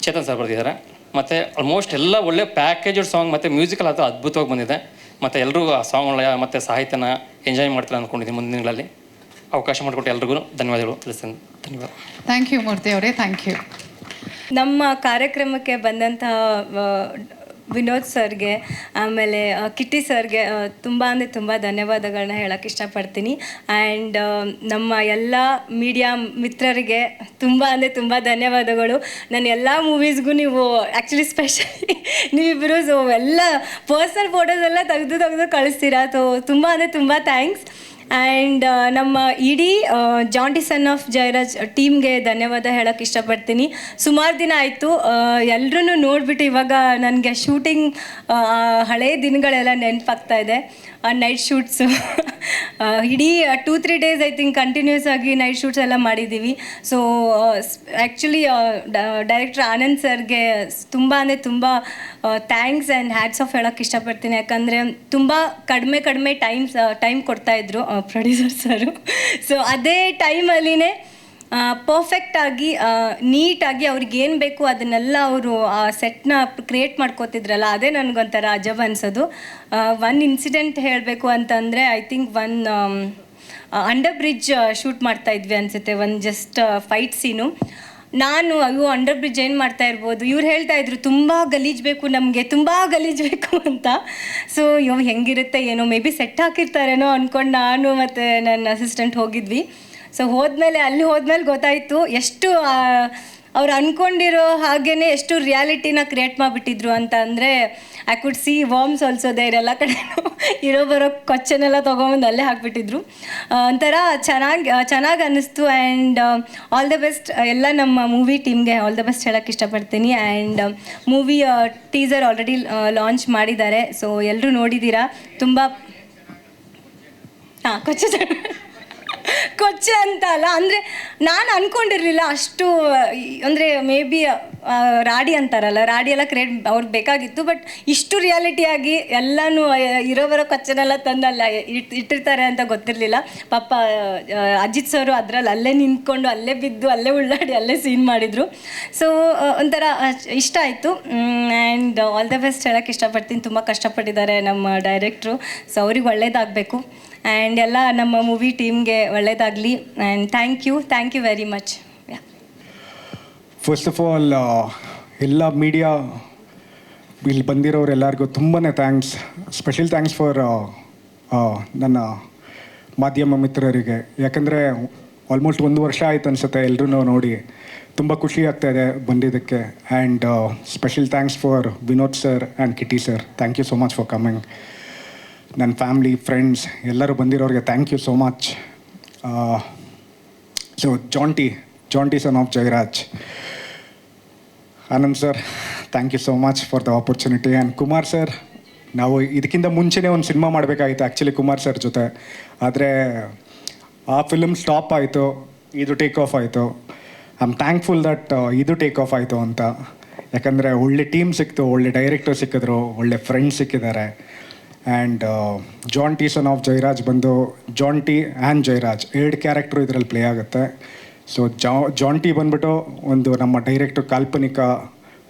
ಚೇತನ್ ಸರ್ ಬರೆದಿದ್ದಾರೆ. ಮತ್ತು ಆಲ್ಮೋಸ್ಟ್ ಎಲ್ಲ ಒಳ್ಳೆ ಪ್ಯಾಕೇಜಡ್ ಸಾಂಗ್ ಮತ್ತು ಮ್ಯೂಸಿಕಲ್ ಅದು ಅದ್ಭುತವಾಗಿ ಬಂದಿದೆ. ಮತ್ತು ಎಲ್ಲರೂ ಆ ಸಾಂಗ್ಗಳ ಮತ್ತು ಸಾಹಿತ್ಯನ ಎಂಜಾಯ್ ಮಾಡ್ತಾರೆ ಅಂದ್ಕೊಂಡಿದ್ದೀನಿ ಮುಂದಿನ ದಿನಗಳಲ್ಲಿ. ಅವಕಾಶ ಮಾಡಿಕೊಟ್ಟು ಎಲ್ರಿಗೂ ಧನ್ಯವಾದಗಳು. ತಿಳಿಸ್ತೀನಿ. ಧನ್ಯವಾದ. ಥ್ಯಾಂಕ್ ಯು ಮೂರ್ತಿ ಅವರೇ. ಥ್ಯಾಂಕ್ ಯು ನಮ್ಮ ಕಾರ್ಯಕ್ರಮಕ್ಕೆ ಬಂದಂತಹ ವಿನೋದ್ ಸರ್ಗೆ, ಆಮೇಲೆ ಕಿಟ್ಟಿ ಸರ್ಗೆ ತುಂಬ ಅಂದರೆ ತುಂಬ ಧನ್ಯವಾದಗಳನ್ನ ಹೇಳಕ್ಕೆ ಇಷ್ಟಪಡ್ತೀನಿ. ಆ್ಯಂಡ್ ನಮ್ಮ ಎಲ್ಲ ಮೀಡಿಯಾ ಮಿತ್ರರಿಗೆ ತುಂಬ ಅಂದರೆ ತುಂಬ ಧನ್ಯವಾದಗಳು. ನನ್ನ ಎಲ್ಲ ಮೂವೀಸ್ಗೂ ನೀವು ಆ್ಯಕ್ಚುಲಿ ಸ್ಪೆಷಲಿ ನೀವಿಬ್ಬರು ಎಲ್ಲ ಪರ್ಸ್ನಲ್ ಫೋಟೋಸ್ ಎಲ್ಲ ತೆಗೆದು ತೆಗೆದು ಕಳಿಸ್ತೀರಾ. ಸೊ ತುಂಬ ಅಂದರೆ ತುಂಬ ಥ್ಯಾಂಕ್ಸ್ ಆ್ಯಂಡ್ ನಮ್ಮ ಇಡೀ ಜಾಂಟಿ ಸನ್ ಆಫ್ ಜಯರಾಜ್ ಟೀಮ್ಗೆ ಧನ್ಯವಾದ ಹೇಳೋಕ್ಕೆ ಇಷ್ಟಪಡ್ತೀನಿ. ಸುಮಾರು ದಿನ ಆಯಿತು ಎಲ್ಲರೂ ನೋಡಿಬಿಟ್ಟು ಇವಾಗ ನನಗೆ ಶೂಟಿಂಗ್ ಹಳೆಯ ದಿನಗಳೆಲ್ಲ ನೆನಪಾಗ್ತಾ ಇದೆ. ನೈಟ್ ಶೂಟ್ಸು ಇಡೀ two three days I think continuous ಆಗಿ ನೈಟ್ ಶೂಟ್ಸ್ ಎಲ್ಲ ಮಾಡಿದ್ದೀವಿ ಸೊ ಆ್ಯಕ್ಚುಲಿ ಡೈರೆಕ್ಟರ್ ಆನಂದ್ ಸರ್ಗೆ ತುಂಬ ಅಂದರೆ ತುಂಬ ಥ್ಯಾಂಕ್ಸ್ ಆ್ಯಂಡ್ ಹ್ಯಾಟ್ಸ್ ಆಫ್ ಹೇಳೋಕ್ಕೆ ಇಷ್ಟಪಡ್ತೀನಿ. ಯಾಕಂದರೆ ತುಂಬ ಕಡಿಮೆ ಕಡಿಮೆ ಟೈಮ್ಸ್ ಟೈಮ್ ಕೊಡ್ತಾಯಿದ್ರು ಪ್ರೊಡ್ಯೂಸರ್ ಸರು. ಸೊ ಅದೇ ಟೈಮಲ್ಲಿನೇ ಪರ್ಫೆಕ್ಟಾಗಿ ನೀಟಾಗಿ ಅವ್ರಿಗೆ ಏನು ಬೇಕು ಅದನ್ನೆಲ್ಲ ಅವರು, ಆ ಸೆಟ್ನ ಕ್ರಿಯೇಟ್ ಮಾಡ್ಕೋತಿದ್ರಲ್ಲ, ಅದೇ ನನಗೊಂಥರ ಅಜಬ್ ಅನ್ಸೋದು. ಒನ್ ಇನ್ಸಿಡೆಂಟ್ ಹೇಳಬೇಕು ಅಂತಂದರೆ I think one under bridge shoot ಮಾಡ್ತಾ ಇದ್ವಿ ಅನಿಸುತ್ತೆ, ಒಂದು ಜಸ್ಟ್ ಫೈಟ್ ಸೀನು ನಾನು, ಅಯ್ಯೋ ಅಂಡರ್ ಬ್ರಿಡ್ಜ್ ಏನು ಮಾಡ್ತಾ ಇರ್ಬೋದು? ಇವ್ರು ಹೇಳ್ತಾ ಇದ್ರು, ತುಂಬ ಗಲೀಜು ಬೇಕು ನಮಗೆ, ತುಂಬ ಗಲೀಜು ಬೇಕು ಅಂತ. ಸೊ ಅಯ್ಯೋ ಹೆಂಗಿರುತ್ತೆ, ಏನೋ ಮೇ ಬಿ ಸೆಟ್ ಹಾಕಿರ್ತಾರೇನೋ ಅಂದ್ಕೊಂಡು ನಾನು ಮತ್ತು ನನ್ನ ಅಸಿಸ್ಟೆಂಟ್ ಹೋಗಿದ್ವಿ. ಸೊ ಹೋದ್ಮೇಲೆ ಅಲ್ಲಿ ಹೋದ್ಮೇಲೆ ಗೊತ್ತಾಯಿತು ಎಷ್ಟು ಅವ್ರು ಅಂದ್ಕೊಂಡಿರೋ ಹಾಗೇನೆ ಎಷ್ಟು ರಿಯಾಲಿಟಿನ ಕ್ರಿಯೇಟ್ ಮಾಡಿಬಿಟ್ಟಿದ್ರು ಅಂತ ಅಂದರೆ I could see worms also they ಇರೋಲ್ಲ ಕಡೆ ಇರೋ ಬರೋ ಕೊಚ್ಚನೆಲ್ಲ ತೊಗೊಂಬಂದು ಅಲ್ಲೇ ಹಾಕ್ಬಿಟ್ಟಿದ್ರು. ಒಂಥರ ಚೆನ್ನಾಗಿ ಚೆನ್ನಾಗಿ ಅನ್ನಿಸ್ತು ಆ್ಯಂಡ್ ಆಲ್ ದ ಬೆಸ್ಟ್ ಎಲ್ಲ ನಮ್ಮ ಮೂವಿ ಟೀಮ್ಗೆ ಆಲ್ ದ ಬೆಸ್ಟ್ ಹೇಳೋಕ್ಕೆ ಇಷ್ಟಪಡ್ತೀನಿ and movie teaser already launch ಮಾಡಿದ್ದಾರೆ. ಸೊ ಎಲ್ಲರೂ ನೋಡಿದ್ದೀರಾ? ತುಂಬ, ಹಾಂ, ಕೊಚ್ಚೆ ಕೊಚ್ಚೆ ಅಂತ ಅಲ್ಲ ಅಂದರೆ ನಾನು ಅಂದ್ಕೊಂಡಿರಲಿಲ್ಲ ಅಷ್ಟು, ಅಂದರೆ ಮೇ ಬಿ ರಾಡಿ ಅಂತಾರಲ್ಲ, ರಾಡಿ ಎಲ್ಲ ಕ್ರಿಯೇಟ್ ಅವ್ರಿಗೆ ಬೇಕಾಗಿತ್ತು ಬಟ್ ಇಷ್ಟು ರಿಯಾಲಿಟಿಯಾಗಿ ಎಲ್ಲನೂ ಇರೋ ಬರೋ ಕೊಚ್ಚನೆಲ್ಲ ತಂದಲ್ಲ ಇಟ್, ಇಟ್ಟಿರ್ತಾರೆ ಅಂತ ಗೊತ್ತಿರಲಿಲ್ಲ. ಪಾಪ ಅಜಿತ್ ಸರು ಅದರಲ್ಲಿ ಅಲ್ಲೇ ನಿಂತ್ಕೊಂಡು, ಅಲ್ಲೇ ಬಿದ್ದು, ಅಲ್ಲೇ ಉಳ್ಳಾಡಿ, ಅಲ್ಲೇ ಸೀನ್ ಮಾಡಿದರು. ಸೊ ಒಂಥರ ಇಷ್ಟ ಆಯಿತು. ಆ್ಯಂಡ್ ಆಲ್ ದ ಬೆಸ್ಟ್ ಹೇಳೋಕ್ಕೆ ಇಷ್ಟಪಡ್ತೀನಿ. ತುಂಬ ಕಷ್ಟಪಟ್ಟಿದ್ದಾರೆ ನಮ್ಮ ಡೈರೆಕ್ಟ್ರು ಸೊ ಅವ್ರಿಗೆ ಒಳ್ಳೇದಾಗಬೇಕು. ಆ್ಯಂಡ್ ಎಲ್ಲ ನಮ್ಮ ಮೂವಿ ಟೀಮ್ಗೆ ಒಳ್ಳೆಯದಾಗಲಿ and thank you thank you very much first of all ಎಲ್ಲ ಮೀಡಿಯಾ ಇಲ್ಲಿ ಬಂದಿರೋರೆಲ್ಲರಿಗೂ ತುಂಬಾ ಥ್ಯಾಂಕ್ಸ್ ಸ್ಪೆಷಲ್ ಥ್ಯಾಂಕ್ಸ್ ಫಾರ್ ನನ್ನ ಮಾಧ್ಯಮ ಮಿತ್ರರಿಗೆ. ಯಾಕಂದರೆ ಆಲ್ಮೋಸ್ಟ್ ಒಂದು ವರ್ಷ ಆಯ್ತು ಅನಿಸುತ್ತೆ ಎಲ್ಲರೂ ನೋಡಿ. ತುಂಬ ಖುಷಿ ಆಗ್ತಾ ಇದೆ ಬಂದಿದ್ದಕ್ಕೆ. And special thanks for Vinod sir and Kitty sir thank you so much for coming ನನ್ನ ಫ್ಯಾಮ್ಲಿ ಫ್ರೆಂಡ್ಸ್ ಎಲ್ಲರೂ ಬಂದಿರೋರಿಗೆ thank you so much so Jonty Jonty son of Jayaraj Anand sir thank you so much for the opportunity and Kumar sir ನಾವು ಇದಕ್ಕಿಂತ ಮುಂಚೆನೇ ಒಂದು cinema ಮಾಡಬೇಕಾಗಿತ್ತು actually Kumar sir ಜೊತೆ. ಆದರೆ, ಆ ಫಿಲಮ್ ಸ್ಟಾಪ್ ಆಯಿತು, ಇದು ಟೇಕ್ ಆಫ್ ಆಯಿತು. ಐ ಆಮ್ ಥ್ಯಾಂಕ್ಫುಲ್ ದಟ್ ಇದು ಟೇಕ್ ಆಫ್ ಆಯಿತು ಅಂತ. ಯಾಕಂದರೆ ಒಳ್ಳೆ ಟೀಮ್ ಸಿಕ್ತು, ಒಳ್ಳೆ ಡೈರೆಕ್ಟರ್ ಸಿಕ್ಕಿದ್ರು, ಒಳ್ಳೆ ಫ್ರೆಂಡ್ಸ್ ಸಿಕ್ಕಿದ್ದಾರೆ. And Jonty son of Jayaraj ಬಂದು ಜಾನ್ ಟಿ ಆ್ಯಂಡ್ ಜಯರಾಜ್ ಎರಡು ಕ್ಯಾರೆಕ್ಟ್ರು ಇದರಲ್ಲಿ ಪ್ಲೇ ಆಗುತ್ತೆ. ಸೊ ಜಾ ಜಾನ್ ಟಿ ಬಂದ್ಬಿಟ್ಟು ಒಂದು ನಮ್ಮ ಡೈರೆಕ್ಟ್ರು ಕಾಲ್ಪನಿಕ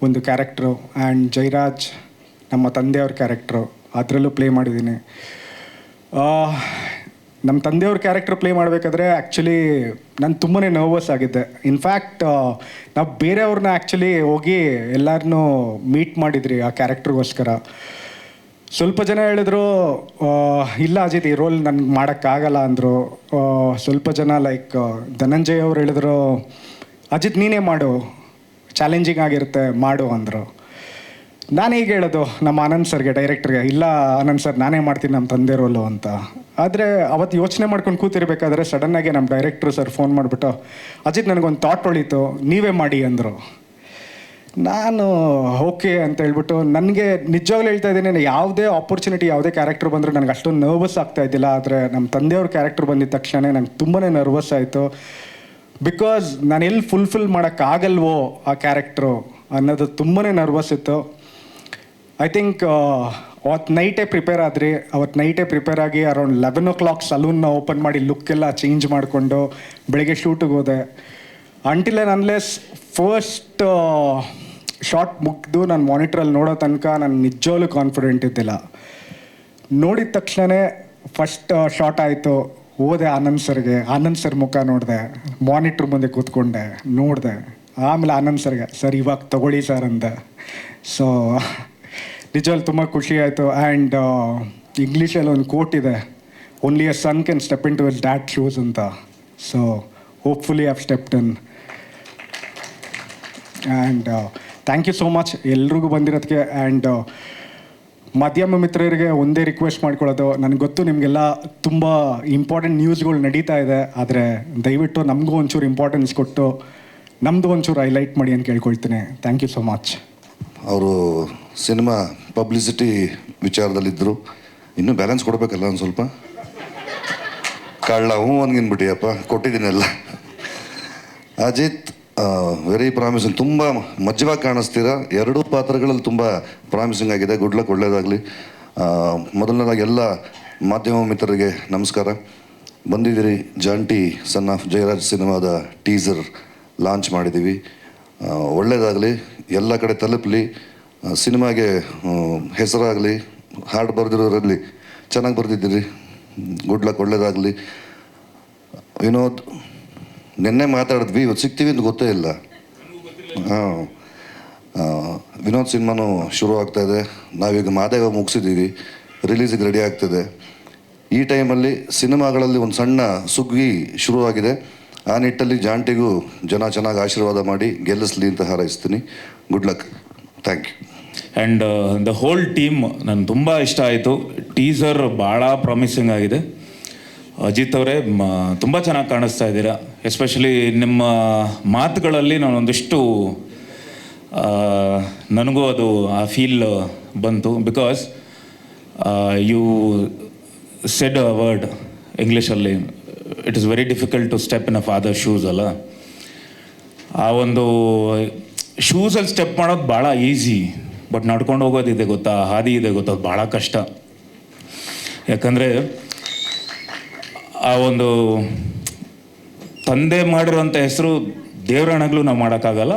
ಒಂದು ಕ್ಯಾರೆಕ್ಟ್ರು ಆ್ಯಂಡ್ ಜಯರಾಜ್ ನಮ್ಮ ತಂದೆಯವ್ರ ಕ್ಯಾರೆಕ್ಟ್ರು ಅದರಲ್ಲೂ ಪ್ಲೇ ಮಾಡಿದ್ದೀನಿ. ನಮ್ಮ ತಂದೆಯವ್ರ ಕ್ಯಾರೆಕ್ಟ್ರ್ ಪ್ಲೇ ಮಾಡಬೇಕಾದ್ರೆ ಆ್ಯಕ್ಚುಲಿ ನಾನು ತುಂಬಾ ನರ್ವಸ್ ಆಗಿದ್ದೆ. ಇನ್ಫ್ಯಾಕ್ಟ್ ನಾವು ಬೇರೆಯವ್ರನ್ನ ಆ್ಯಕ್ಚುಲಿ ಹೋಗಿ ಎಲ್ಲರನ್ನೂ ಮೀಟ್ ಮಾಡಿದ್ರಿ ಆ ಕ್ಯಾರೆಕ್ಟ್ರಿಗೋಸ್ಕರ ಸ್ವಲ್ಪ ಜನ ಹೇಳಿದ್ರು ಇಲ್ಲ ಅಜಿತ್, ಈ ರೋಲ್ ನನ್ಗೆ ಮಾಡೋಕ್ಕಾಗಲ್ಲ ಅಂದರು. ಸ್ವಲ್ಪ ಜನ ಲೈಕ್ ಧನಂಜಯ್ ಅವ್ರು ಹೇಳಿದ್ರು, ಅಜಿತ್, ನೀನೇ ಮಾಡು. ಚಾಲೆಂಜಿಂಗ್ ಆಗಿರುತ್ತೆ, ಮಾಡು ಅಂದರು. ನಾನು ಈಗ ಹೇಳೋದು, ನಮ್ಮ ಆನಂದ್ ಸರ್ಗೆ ಡೈರೆಕ್ಟ್ರಿಗೆ ಇಲ್ಲ ಆನಂದ್ ಸರ್, ನಾನೇ ಮಾಡ್ತೀನಿ ನಮ್ಮ ತಂದೆ ರೋಲು ಅಂತ. ಆದರೆ ಅವತ್ತು ಯೋಚನೆ ಮಾಡ್ಕೊಂಡು ಕೂತಿರ್ಬೇಕಾದ್ರೆ ಸಡನ್ನಾಗಿ ನಮ್ಮ ಡೈರೆಕ್ಟ್ರು ಸರ್ ಫೋನ್ ಮಾಡಿಬಿಟ್ಟು, ಅಜಿತ್, ನನಗೊಂದು ಥಾಟ್ ಹೊಳಿತು ನೀವೇ ಮಾಡಿ ಅಂದರು. ನಾನು ಓಕೆ ಅಂತ ಹೇಳ್ಬಿಟ್ಟು ನನಗೆ ನಿಜವಾಗ್ಲೂ ಹೇಳ್ತಾ ಇದ್ದೀನಿ ಯಾವುದೇ ಆಪರ್ಚುನಿಟಿ ಯಾವುದೇ ಕ್ಯಾರೆಕ್ಟರ್ ಬಂದರೂ ನನಗೆ ಅಷ್ಟೊಂದು ನರ್ವಸ್ ಆಗ್ತಾ ಇದ್ದಿಲ್ಲ. ಆದರೆ ನಮ್ಮ ತಂದೆಯವ್ರ ಕ್ಯಾರೆಕ್ಟರ್ ಬಂದಿದ್ದ ತಕ್ಷಣ ನಂಗೆ ತುಂಬಾ ನರ್ವಸ್ ಆಯಿತು. ಬಿಕಾಸ್ ನಾನು ಎಲ್ಲಿ ಫುಲ್ಫಿಲ್ ಮಾಡೋಕ್ಕಾಗಲ್ವೋ ಆ ಕ್ಯಾರೆಕ್ಟ್ರು ಅನ್ನೋದು ತುಂಬಾ ನರ್ವಸ್ ಇತ್ತು. ಐ ಥಿಂಕ್ ಅವತ್ತು ನೈಟೇ ಪ್ರಿಪೇರ್ ಆದ್ರಿ. ಅವತ್ತು ನೈಟೇ ಪ್ರಿಪೇರ್ ಆಗಿ ಅರೌಂಡ್ ಲೆವೆನ್ ಓ ಕ್ಲಾಕ್ ಸಲೂನ್ನ ಓಪನ್ ಮಾಡಿ ಲುಕ್ ಎಲ್ಲ ಚೇಂಜ್ ಮಾಡಿಕೊಂಡು ಬೆಳಗ್ಗೆ ಶೂಟಿಗೆ ಹೋದೆ. ಅಂಟಿಲ್ ಅನ್ಲೆಸ್ ಫಸ್ಟ್ ಶಾರ್ಟ್ ಮುಗ್ದು ನಾನು ಮಾನಿಟ್ರಲ್ಲಿ ನೋಡೋ ತನಕ ನಾನು ನಿಜವಾಗ್ಲೂ ಕಾನ್ಫಿಡೆಂಟ್ ಇದ್ದಿಲ್ಲ. ನೋಡಿದ ತಕ್ಷಣವೇ ಫಸ್ಟ್ ಶಾರ್ಟ್ ಆಯಿತು. ಹೋದೆ ಆನಂದ್ ಸರ್ಗೆ. ಆನಂದ್ ಸರ್ ಮುಖ ನೋಡಿದೆ. ಮಾನಿಟ್ರ್ ಮುಂದೆ ಕೂತ್ಕೊಂಡೆ. ನೋಡಿದೆ. ಆಮೇಲೆ ಆನಂದ್ ಸರ್ಗೆ, ಸರ್, ಇವಾಗ ತಗೊಳ್ಳಿ ಸರ್ ಅಂದೆ. ಸೊ ನಿಜವಾಗ್ಲು ತುಂಬ ಖುಷಿ ಆಯಿತು. ಆ್ಯಂಡ್ ಇಂಗ್ಲೀಷಲ್ಲಿ ಒಂದು ಕೋಟ್ ಇದೆ. Only a son can step in to will that shoes ಅಂತ so hopefully have stepped in and thank you so much ಎಲ್ರಿಗೂ ಬಂದಿರೋದಕ್ಕೆ ಆ್ಯಂಡ್ ಮಾಧ್ಯಮ ಮಿತ್ರರಿಗೆ ಒಂದೇ ರಿಕ್ವೆಸ್ಟ್ ಮಾಡ್ಕೊಳ್ಳೋದು. ನನಗೆ ಗೊತ್ತು ನಿಮಗೆಲ್ಲ ತುಂಬ ಇಂಪಾರ್ಟೆಂಟ್ ನ್ಯೂಸ್ಗಳು ನಡೀತಾ ಇದೆ. ಆದರೆ ದಯವಿಟ್ಟು ನಮಗೂ ಒಂಚೂರು ಇಂಪಾರ್ಟೆನ್ಸ್ ಕೊಟ್ಟು ನಮ್ಮದು ಒಂಚೂರು ಹೈಲೈಟ್ ಮಾಡಿ ಅಂತ ಕೇಳ್ಕೊಳ್ತೀನಿ. ಥ್ಯಾಂಕ್ ಯು ಸೊ ಮಚ್ ಅವರು ಸಿನಿಮಾ ಪಬ್ಲಿಸಿಟಿ ವಿಚಾರದಲ್ಲಿದ್ದರು. ಇನ್ನೂ ಬ್ಯಾಲೆನ್ಸ್ ಕೊಡಬೇಕಲ್ಲ ಒಂದು ಸ್ವಲ್ಪ? ಕಳ್ಳ ಹ್ಞೂ ಅನ್ಗಿನ್ಬಿಟ್ಟಿಯಪ್ಪ ಕೊಟ್ಟಿದ್ದೀನಲ್ಲ. ಅಜಿತ್ ವೆರಿ ಪ್ರಾಮಿಸಿಂಗ್ ತುಂಬ ಮಜ್ಜವಾಗಿ ಕಾಣಿಸ್ತೀರಾ? ಎರಡೂ ಪಾತ್ರಗಳಲ್ಲಿ ತುಂಬ ಪ್ರಾಮಿಸಿಂಗ್ ಆಗಿದೆ. ಗುಡ್ ಲಕ್ ಒಳ್ಳೆಯದಾಗಲಿ ಮೊದಲನೇದಾಗಿ ಎಲ್ಲ ಮಾಧ್ಯಮ ಮಿತ್ರರಿಗೆ ನಮಸ್ಕಾರ. ಬಂದಿದ್ದೀರಿ ಜಾಂಟಿ ಸನ್ ಆಫ್ ಜಯರಾಜ್ ಸಿನಿಮಾದ ಟೀಸರ್ ಲಾಂಚ್ ಮಾಡಿದ್ದೀವಿ. ಒಳ್ಳೆಯದಾಗಲಿ ಎಲ್ಲ ಕಡೆ ತಲುಪಲಿ. ಸಿನಿಮಾಗೆ ಹೆಸರಾಗಲಿ, ಹಾಡು ಬರೆದಿರೋರಲ್ಲಿ ಚೆನ್ನಾಗಿ ಬರೆದಿದ್ದೀರಿ. ಗುಡ್ ಲಕ್ ಒಳ್ಳೆಯದಾಗಲಿ ವಿನೋದ್ ನಿನ್ನೆ ಮಾತಾಡಿದ್ವಿ, ಇವತ್ತು ಸಿಗ್ತೀವಿ ಅಂತ ಗೊತ್ತೇ ಇಲ್ಲ. ಹಾಂ. ವಿನೋದ್ ಸಿನಿಮಾನು ಶುರು ಆಗ್ತಾ ಇದೆ. ನಾವೀಗ ಮಾದೇವ ಮುಗಿಸಿದ್ದೀವಿ. ರಿಲೀಸಿಗೆ ರೆಡಿ ಆಗ್ತಿದೆ. ಈ ಟೈಮಲ್ಲಿ ಸಿನಿಮಾಗಳಲ್ಲಿ ಒಂದು ಸಣ್ಣ ಸುಗ್ಗಿ ಶುರುವಾಗಿದೆ ಆ ನಿಟ್ಟಲ್ಲಿ ಜಾಂಟಿಗೂ ಜನ ಚೆನ್ನಾಗಿ ಆಶೀರ್ವಾದ ಮಾಡಿ ಗೆಲ್ಲಿಸ್ಲಿ ಅಂತ ಹಾರೈಸ್ತೀನಿ. Good luck thank you and the whole team ನನಗೆ ತುಂಬ ಇಷ್ಟ ಆಯಿತು. ಟೀಸರ್ ಭಾಳ ಪ್ರಾಮಿಸಿಂಗ್ ಆಗಿದೆ. ಅಜಿತ್ ಅವರೇ ತುಂಬ ಚೆನ್ನಾಗಿ ಕಾಣಿಸ್ತಾ ಇದ್ದೀರಾ. ಎಸ್ಪೆಷಲಿ ನಿಮ್ಮ ಮಾತುಗಳಲ್ಲಿ ನಾನೊಂದಿಷ್ಟು ನನಗೂ ಅದು, ಆ ಫೀಲ್ ಬಂತು. Because you said a word ಇಂಗ್ಲೀಷಲ್ಲಿ it is very difficult to step in a father shoes ಅಲ್ಲ. ಆ ಒಂದು ಶೂಸಲ್ಲಿ ಸ್ಟೆಪ್ ಮಾಡೋದು ಭಾಳ ಈಸಿ ಬಟ್ ನಡ್ಕೊಂಡು ಹೋಗೋದಿದೆ ಗೊತ್ತಾ? ಹಾದಿ ಇದೆ ಗೊತ್ತಾ? ಭಾಳ ಕಷ್ಟ. ಯಾಕಂದರೆ ಆ ಒಂದು ತಂದೆ ಮಾಡಿರೋಂಥ ಹೆಸರು ದೇವರಾಣಗಳು ನಾವು ಮಾಡೋಕ್ಕಾಗಲ್ಲ.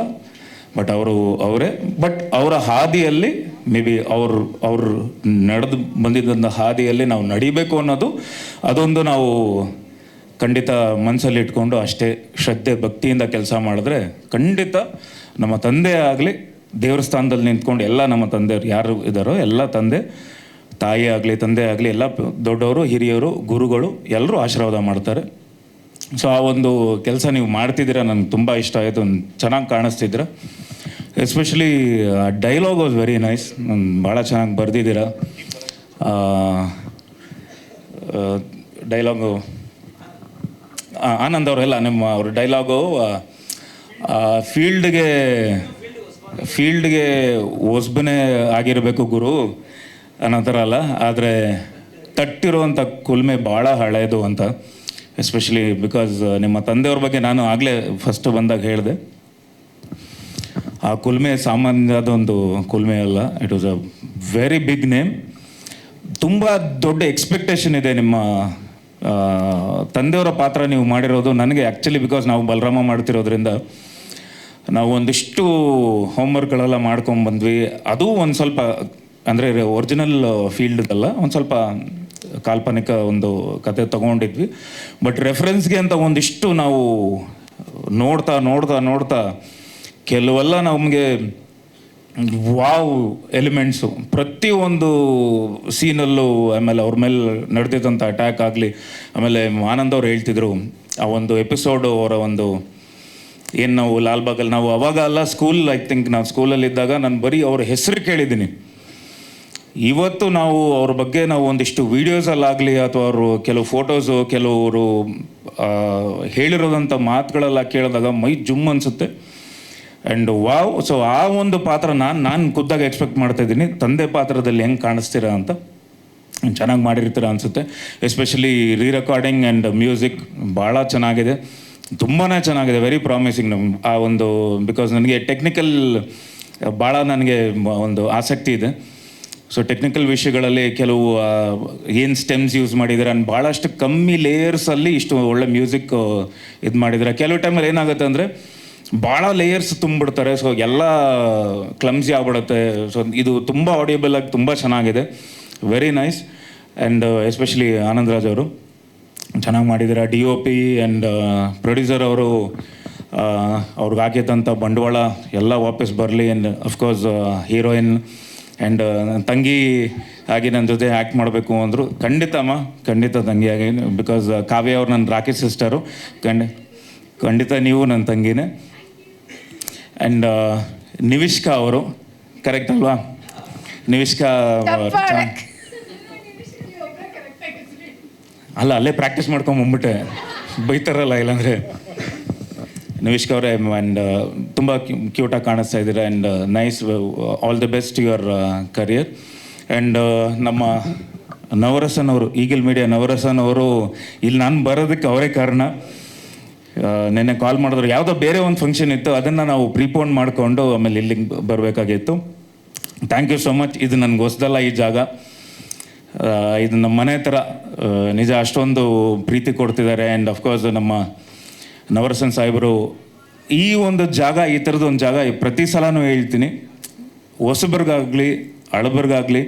ಬಟ್ ಅವರು ಅವರೇ. ಬಟ್ ಅವರ ಹಾದಿಯಲ್ಲಿ ಮೇ ಬಿ ಅವ್ರು ಅವ್ರು ನಡೆದು ಬಂದಿದ್ದಂಥ ಹಾದಿಯಲ್ಲಿ ನಾವು ನಡಿಬೇಕು ಅನ್ನೋದು, ಅದೊಂದು ನಾವು ಖಂಡಿತ ಮನಸ್ಸಲ್ಲಿ ಇಟ್ಕೊಂಡು ಅಷ್ಟೇ ಶ್ರದ್ಧೆ, ಭಕ್ತಿಯಿಂದ ಕೆಲಸ ಮಾಡಿದ್ರೆ ಖಂಡಿತ ನಮ್ಮ ತಂದೆ ಆಗಲಿ ದೇವ್ರ ಸ್ಥಾನದಲ್ಲಿ ನಿಂತ್ಕೊಂಡು ಎಲ್ಲ ನಮ್ಮ ತಂದೆಯವ್ರು ಯಾರು ಇದ್ದಾರೋ ಎಲ್ಲ ತಂದೆ ತಾಯಿ ಆಗಲಿ, ತಂದೆ ಆಗಲಿ, ಎಲ್ಲ ದೊಡ್ಡವರು, ಹಿರಿಯರು, ಗುರುಗಳು ಎಲ್ಲರೂ ಆಶೀರ್ವಾದ ಮಾಡ್ತಾರೆ. ಸೊ ಆ ಒಂದು ಕೆಲಸ ನೀವು ಮಾಡ್ತಿದ್ದೀರ ನನಗೆ ತುಂಬ ಇಷ್ಟ ಆಯಿತು ಚೆನ್ನಾಗಿ ಕಾಣಿಸ್ತಿದ್ದೀರ. Especially dialogue was very nice ಭಾಳ ಚೆನ್ನಾಗಿ ಬರೆದಿದ್ದೀರಾ. ಡೈಲಾಗು ಆನಂದ್ ಅವರೆಲ್ಲ ನಿಮ್ಮ ಅವ್ರ ಡೈಲಾಗು ಫೀಲ್ಡ್ಗೆ ಫೀಲ್ಡ್ಗೆ ಒಸ್ಬನೇ ಆಗಿರಬೇಕು ಗುರು. ಅನ್ನೋ ಅಲ್ಲ, ಆದರೆ ತಟ್ಟಿರುವಂಥ ಕುಲ್ಮೆ ಭಾಳ ಹಳೆಯದು ಅಂತ ಎಸ್ಪೆಷಲಿ ಬಿಕಾಸ್ ನಿಮ್ಮ ತಂದೆಯವ್ರ ಬಗ್ಗೆ ನಾನು ಆಗಲೇ ಫಸ್ಟ್ ಬಂದಾಗ ಹೇಳಿದೆ. ಆ ಕುಲ್ಮೆ ಸಾಮಾನ್ಯದ ಒಂದು ಕುಲ್ಮೆ ಅಲ್ಲ it was a very big name ತುಂಬ ದೊಡ್ಡ ಎಕ್ಸ್ಪೆಕ್ಟೇಷನ್ ಇದೆ ನಿಮ್ಮ ತಂದೆಯವರ ಪಾತ್ರ ನೀವು ಮಾಡಿರೋದು. ನನಗೆ ಆ್ಯಕ್ಚುಲಿ ಬಿಕಾಸ್ ನಾವು ಬಲರಾಮ ಮಾಡ್ತಿರೋದ್ರಿಂದ ನಾವು ಒಂದಿಷ್ಟು ಹೋಮ್ವರ್ಕ್ಗಳೆಲ್ಲ ಮಾಡ್ಕೊಂಡು ಬಂದ್ವಿ. ಅದು ಒಂದು ಸ್ವಲ್ಪ ಅಂದರೆ ಒರಿಜಿನಲ್ ಫೀಲ್ಡ್ದಲ್ಲ ಒಂದು ಸ್ವಲ್ಪ ಕಾಲ್ಪನಿಕ ಒಂದು ಕತೆ ತಗೊಂಡಿದ್ವಿ. ಬಟ್ ರೆಫರೆನ್ಸ್ಗೆ ಅಂತ ಒಂದಿಷ್ಟು ನಾವು ನೋಡ್ತಾ ನೋಡ್ತಾ ನೋಡ್ತಾ ಕೆಲವೆಲ್ಲ ನಮಗೆ ವಾವ್ ಎಲಿಮೆಂಟ್ಸು. ಪ್ರತಿಯೊಂದು ಸೀನಲ್ಲೂ ಆಮೇಲೆ ಅವ್ರ ಮೇಲೆ ನಡೆದಿದ್ದಂಥ ಅಟ್ಯಾಕ್ ಆಗಲಿ, ಆಮೇಲೆ ಆನಂದ್ ಅವ್ರು ಹೇಳ್ತಿದ್ರು, ಆ ಒಂದು ಎಪಿಸೋಡು ಅವರ ಒಂದು ಏನು ನಾವು ಲಾಲ್ಬಾಗಲ್ಲಿ ನಾವು ಅವಾಗ ಅಲ್ಲ ಸ್ಕೂಲ್ ಐ ಥಿಂಕ್ ನಾವು ಸ್ಕೂಲಲ್ಲಿದ್ದಾಗ ನಾನು ಬರೀ ಅವ್ರ ಹೆಸರು ಕೇಳಿದ್ದೀನಿ. ಇವತ್ತು ನಾವು ಅವ್ರ ಬಗ್ಗೆ ನಾವು ಒಂದಿಷ್ಟು ವೀಡಿಯೋಸಲ್ಲಾಗಲಿ ಅಥವಾ ಅವರು ಕೆಲವು ಫೋಟೋಸು ಕೆಲವರು ಹೇಳಿರೋದಂಥ ಮಾತುಗಳೆಲ್ಲ ಕೇಳಿದಾಗ ಮೈ ಜುಮ್ ಅನಿಸುತ್ತೆ. ಆ್ಯಂಡ್ ವಾವ್ ಸೊ ಆ ಒಂದು ಪಾತ್ರ ನಾನು ನಾನು ಖುದ್ದಾಗಿ ಎಕ್ಸ್ಪೆಕ್ಟ್ ಮಾಡ್ತಾ ಇದ್ದೀನಿ. ತಂದೆ ಪಾತ್ರದಲ್ಲಿ ಹೆಂಗೆ ಕಾಣಿಸ್ತೀರಾ ಅಂತ ಚೆನ್ನಾಗಿ ಮಾಡಿರ್ತೀರ ಅನಿಸುತ್ತೆ. Especially re recording and music ಭಾಳ ಚೆನ್ನಾಗಿದೆ. ತುಂಬಾ ಚೆನ್ನಾಗಿದೆ. ವೆರಿ ಪ್ರಾಮಿಸಿಂಗ್ ನಮ್ಮ ಆ ಒಂದು ಬಿಕಾಸ್ ನನಗೆ ಟೆಕ್ನಿಕಲ್ ಭಾಳ ನನಗೆ ಒಂದು ಆಸಕ್ತಿ ಇದೆ. ಸೊ ಟೆಕ್ನಿಕಲ್ ವಿಷಯಗಳಲ್ಲಿ ಕೆಲವು ಏನು ಸ್ಟೆಮ್ಸ್ ಯೂಸ್ ಮಾಡಿದ್ದಾರೆ ಅಂಡ್ ಭಾಳಷ್ಟು ಕಮ್ಮಿ ಲೇಯರ್ಸಲ್ಲಿ ಇಷ್ಟು ಒಳ್ಳೆ ಮ್ಯೂಸಿಕ್ ಇದು ಮಾಡಿದ್ದಾರೆ ಕೆಲವು ಟೈಮಲ್ಲಿ ಏನಾಗುತ್ತೆ ಅಂದರೆ ಭಾಳ ಲೇಯರ್ಸ್ ತುಂಬಿಡ್ತಾರೆ. ಸೊ ಎಲ್ಲ ಕ್ಲಮ್ಸಿ ಆಗ್ಬಿಡುತ್ತೆ. ಸೊ ಇದು ತುಂಬ ಆಡಿಯಬಲ್ ಆಗಿ ತುಂಬ ಚೆನ್ನಾಗಿದೆ. Very nice and especially Anand Raj ಅವರು ಚೆನ್ನಾಗಿ ಮಾಡಿದ್ದಾರೆ D O P and producer ಅವರು ಅವ್ರಿಗೆ ಹಾಕಿದಂಥ ಬಂಡವಾಳ ಎಲ್ಲ ವಾಪಸ್ ಬರಲಿ. ಆ್ಯಂಡ್ ಅಫ್ಕೋರ್ಸ್ ಹೀರೋಯಿನ್ ಆ್ಯಂಡ್ ನನ್ನ ತಂಗಿ ಆಗಿ ನನ್ನ ಜೊತೆ ಆ್ಯಕ್ಟ್ ಮಾಡಬೇಕು ಅಂದರು ಖಂಡಿತ ಅಮ್ಮ ಖಂಡಿತ ತಂಗಿಯಾಗಿ ಬಿಕಾಸ್ ಕಾವ್ಯ ಅವ್ರು ನನ್ನ ರಾಕೇಶ್ ಸಿಸ್ಟರು ಖಂಡಿ ಖಂಡಿತ ನೀವು ನನ್ನ ತಂಗಿನೇ. ಆ್ಯಂಡ್ ನಿವಿಷ್ಕಾ ಅವರು ಕರೆಕ್ಟ್ ಅಲ್ವಾ? ನಿವಿಷ್ಕಾ ಅಲ್ಲ ಅಲ್ಲೇ ಪ್ರಾಕ್ಟೀಸ್ ಮಾಡ್ಕೊಂಡು ಬಂದ್ಬಿಟ್ಟೆ. ಬೈತಾರಲ್ಲ ಇಲ್ಲಾಂದರೆ. ನಿವಿಷ್ಕ ಅವರೇ ಆ್ಯಂಡ್ ತುಂಬ ಕ್ಯೂಟಾಗಿ ಕಾಣಿಸ್ತಾ ಇದ್ದೀರಾ and nice all the best your career and ನಮ್ಮ ನವರಸನ್ ಅವರು, ಈಗಿಲ್ ಮೀಡಿಯಾ ನವರಸನ್ ಅವರು, ಇಲ್ಲಿ ನಾನು ಬರೋದಕ್ಕೆ ಅವರೇ ಕಾರಣ. ನಿನ್ನೆ ಕಾಲ್ ಮಾಡಿದ್ರು, ಯಾವುದೋ ಬೇರೆ ಒಂದು ಫಂಕ್ಷನ್ ಇತ್ತು, ಅದನ್ನು ನಾವು ಪ್ರೀಪೋನ್ ಮಾಡಿಕೊಂಡು ಆಮೇಲೆ ಇಲ್ಲಿಗೆ ಬರಬೇಕಾಗಿತ್ತು. ಥ್ಯಾಂಕ್ ಯು ಸೊ ಮಚ್ ಇದು ನನಗೆ ಹೊಸದಲ್ಲ ಈ ಜಾಗ. ಇದು ನಮ್ಮ ಮನೆ ಥರ ನಿಜ ಅಷ್ಟೊಂದು ಪ್ರೀತಿ ಕೊಡ್ತಿದ್ದಾರೆ ಆ್ಯಂಡ್ ಅಫ್ಕೋರ್ಸ್ ನಮ್ಮ ನವರಸನ್ ಸಾಹೇಬರು, ಈ ಒಂದು ಜಾಗ, ಈ ಥರದ ಒಂದು ಜಾಗ ಪ್ರತಿ ಸಲನೂ ಹೇಳ್ತೀನಿ. ಹೊಸಬರ್ಗಾಗಲಿ, ಹಳಬರ್ಗಾಗಲಿ,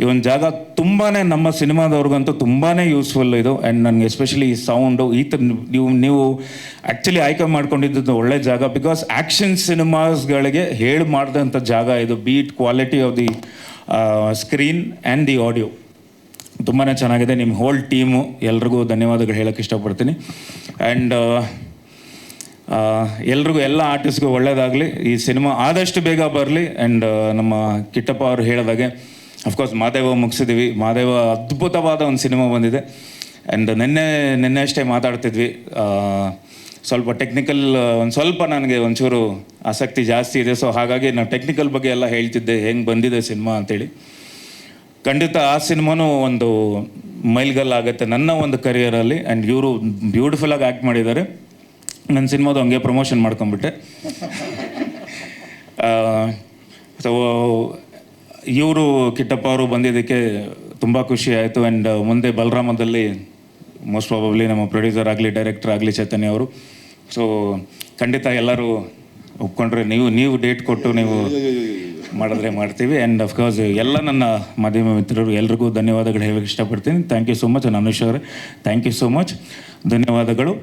ಈ ಒಂದು ಜಾಗ ತುಂಬಾ ನಮ್ಮ ಸಿನಿಮಾದವ್ರಿಗಂತೂ ತುಂಬಾ ಯೂಸ್ಫುಲ್ ಇದು. ಆ್ಯಂಡ್ ನನಗೆ ಎಸ್ಪೆಷಲಿ ಈ ಸೌಂಡು ಈ ಥರ ನೀವು ನೀವು ಆ್ಯಕ್ಚುಲಿ ಆಯ್ಕೆ ಮಾಡ್ಕೊಂಡಿದ್ದು ಒಳ್ಳೆ ಜಾಗ. ಬಿಕಾಸ್ ಆ್ಯಕ್ಷನ್ ಸಿನಿಮಾಸ್ಗಳಿಗೆ ಹೇಳಿ ಮಾಡಿದಂಥ ಜಾಗ ಇದು. Beat quality of the screen and the audio ತುಂಬಾ ಚೆನ್ನಾಗಿದೆ. ನಿಮ್ಮ ಹೋಲ್ ಟೀಮು ಎಲ್ರಿಗೂ ಧನ್ಯವಾದಗಳು ಹೇಳೋಕ್ಕೆ ಇಷ್ಟಪಡ್ತೀನಿ. ಆ್ಯಂಡ್ ಎಲ್ರಿಗೂ ಎಲ್ಲ ಆರ್ಟಿಸ್ಟ್ಗೂ ಒಳ್ಳೆಯದಾಗಲಿ ಈ ಸಿನಿಮಾ ಆದಷ್ಟು ಬೇಗ ಬರಲಿ ಆ್ಯಂಡ್ ನಮ್ಮ ಕಿಟ್ಟಪ್ಪ ಅವರು ಹೇಳಿದಾಗೆ ಅಫ್ಕೋರ್ಸ್ ಮಾದೇವ ಮುಗಿಸಿದ್ವಿ. ಮಾದೇವ ಅದ್ಭುತವಾದ ಒಂದು ಸಿನಿಮಾ ಬಂದಿದೆ. ಆ್ಯಂಡ್ ನಿನ್ನೆ ನಿನ್ನೆ ಅಷ್ಟೇ ಮಾತಾಡ್ತಿದ್ವಿ. ಸ್ವಲ್ಪ ಟೆಕ್ನಿಕಲ್ ಒಂದು ಸ್ವಲ್ಪ ನನಗೆ ಒಂಚೂರು ಆಸಕ್ತಿ ಜಾಸ್ತಿ ಇದೆ. ಸೊ ಹಾಗಾಗಿ ನಾನು ಟೆಕ್ನಿಕಲ್ ಬಗ್ಗೆ ಎಲ್ಲ ಹೇಳ್ತಿದ್ದೆ. ಹೆಂಗೆ ಬಂದಿದೆ ಸಿನಿಮಾ ಅಂತೇಳಿ. ಖಂಡಿತ ಆ ಸಿನಿಮಾನೂ ಒಂದು ಮೈಲ್ಗಲ್ಲಾಗುತ್ತೆ ನನ್ನ ಒಂದು ಕರಿಯರಲ್ಲಿ ಆ್ಯಂಡ್ ಇವರು ಬ್ಯೂಟಿಫುಲ್ಲಾಗಿ ಆ್ಯಕ್ಟ್ ಮಾಡಿದ್ದಾರೆ. ನನ್ನ ಸಿನಿಮಾದು ಹಂಗೆ ಪ್ರಮೋಷನ್ ಮಾಡ್ಕೊಂಬಿಟ್ಟೆ. ಸೊ ಇವರು ಕಿಟ್ಟಪ್ಪ ಅವರು ಬಂದಿದ್ದಕ್ಕೆ ತುಂಬ ಖುಷಿ ಆಯಿತು. ಆ್ಯಂಡ್ ಮುಂದೆ ಬಲರಾಮದಲ್ಲಿ ಮೋಸ್ಟ್ ಪ್ರಾಬಬ್ಲಿ ನಮ್ಮ ಪ್ರೊಡ್ಯೂಸರ್ ಆಗಲಿ ಡೈರೆಕ್ಟರ್ ಆಗಲಿ ಚೈತನ್ಯ ಅವರು. ಸೊ ಖಂಡಿತ ಎಲ್ಲರೂ ಒಪ್ಕೊಂಡ್ರೆ ನೀವು ನೀವು ಡೇಟ್ ಕೊಟ್ಟು ನೀವು ಮಾಡಿದ್ರೆ ಮಾಡ್ತೀವಿ. ಆ್ಯಂಡ್ ಅಫ್ಕೋರ್ಸ್ ಎಲ್ಲ ನನ್ನ ಮಾಧ್ಯಮ ಮಿತ್ರರು, ಎಲ್ರಿಗೂ ಧನ್ಯವಾದಗಳು ಹೇಳಕ್ಕೆ ಇಷ್ಟಪಡ್ತೀನಿ. Thank you so much Anush ಅವರೇ. ಥ್ಯಾಂಕ್ ಯು ಸೋ ಮಚ್ ಧನ್ಯವಾದಗಳು.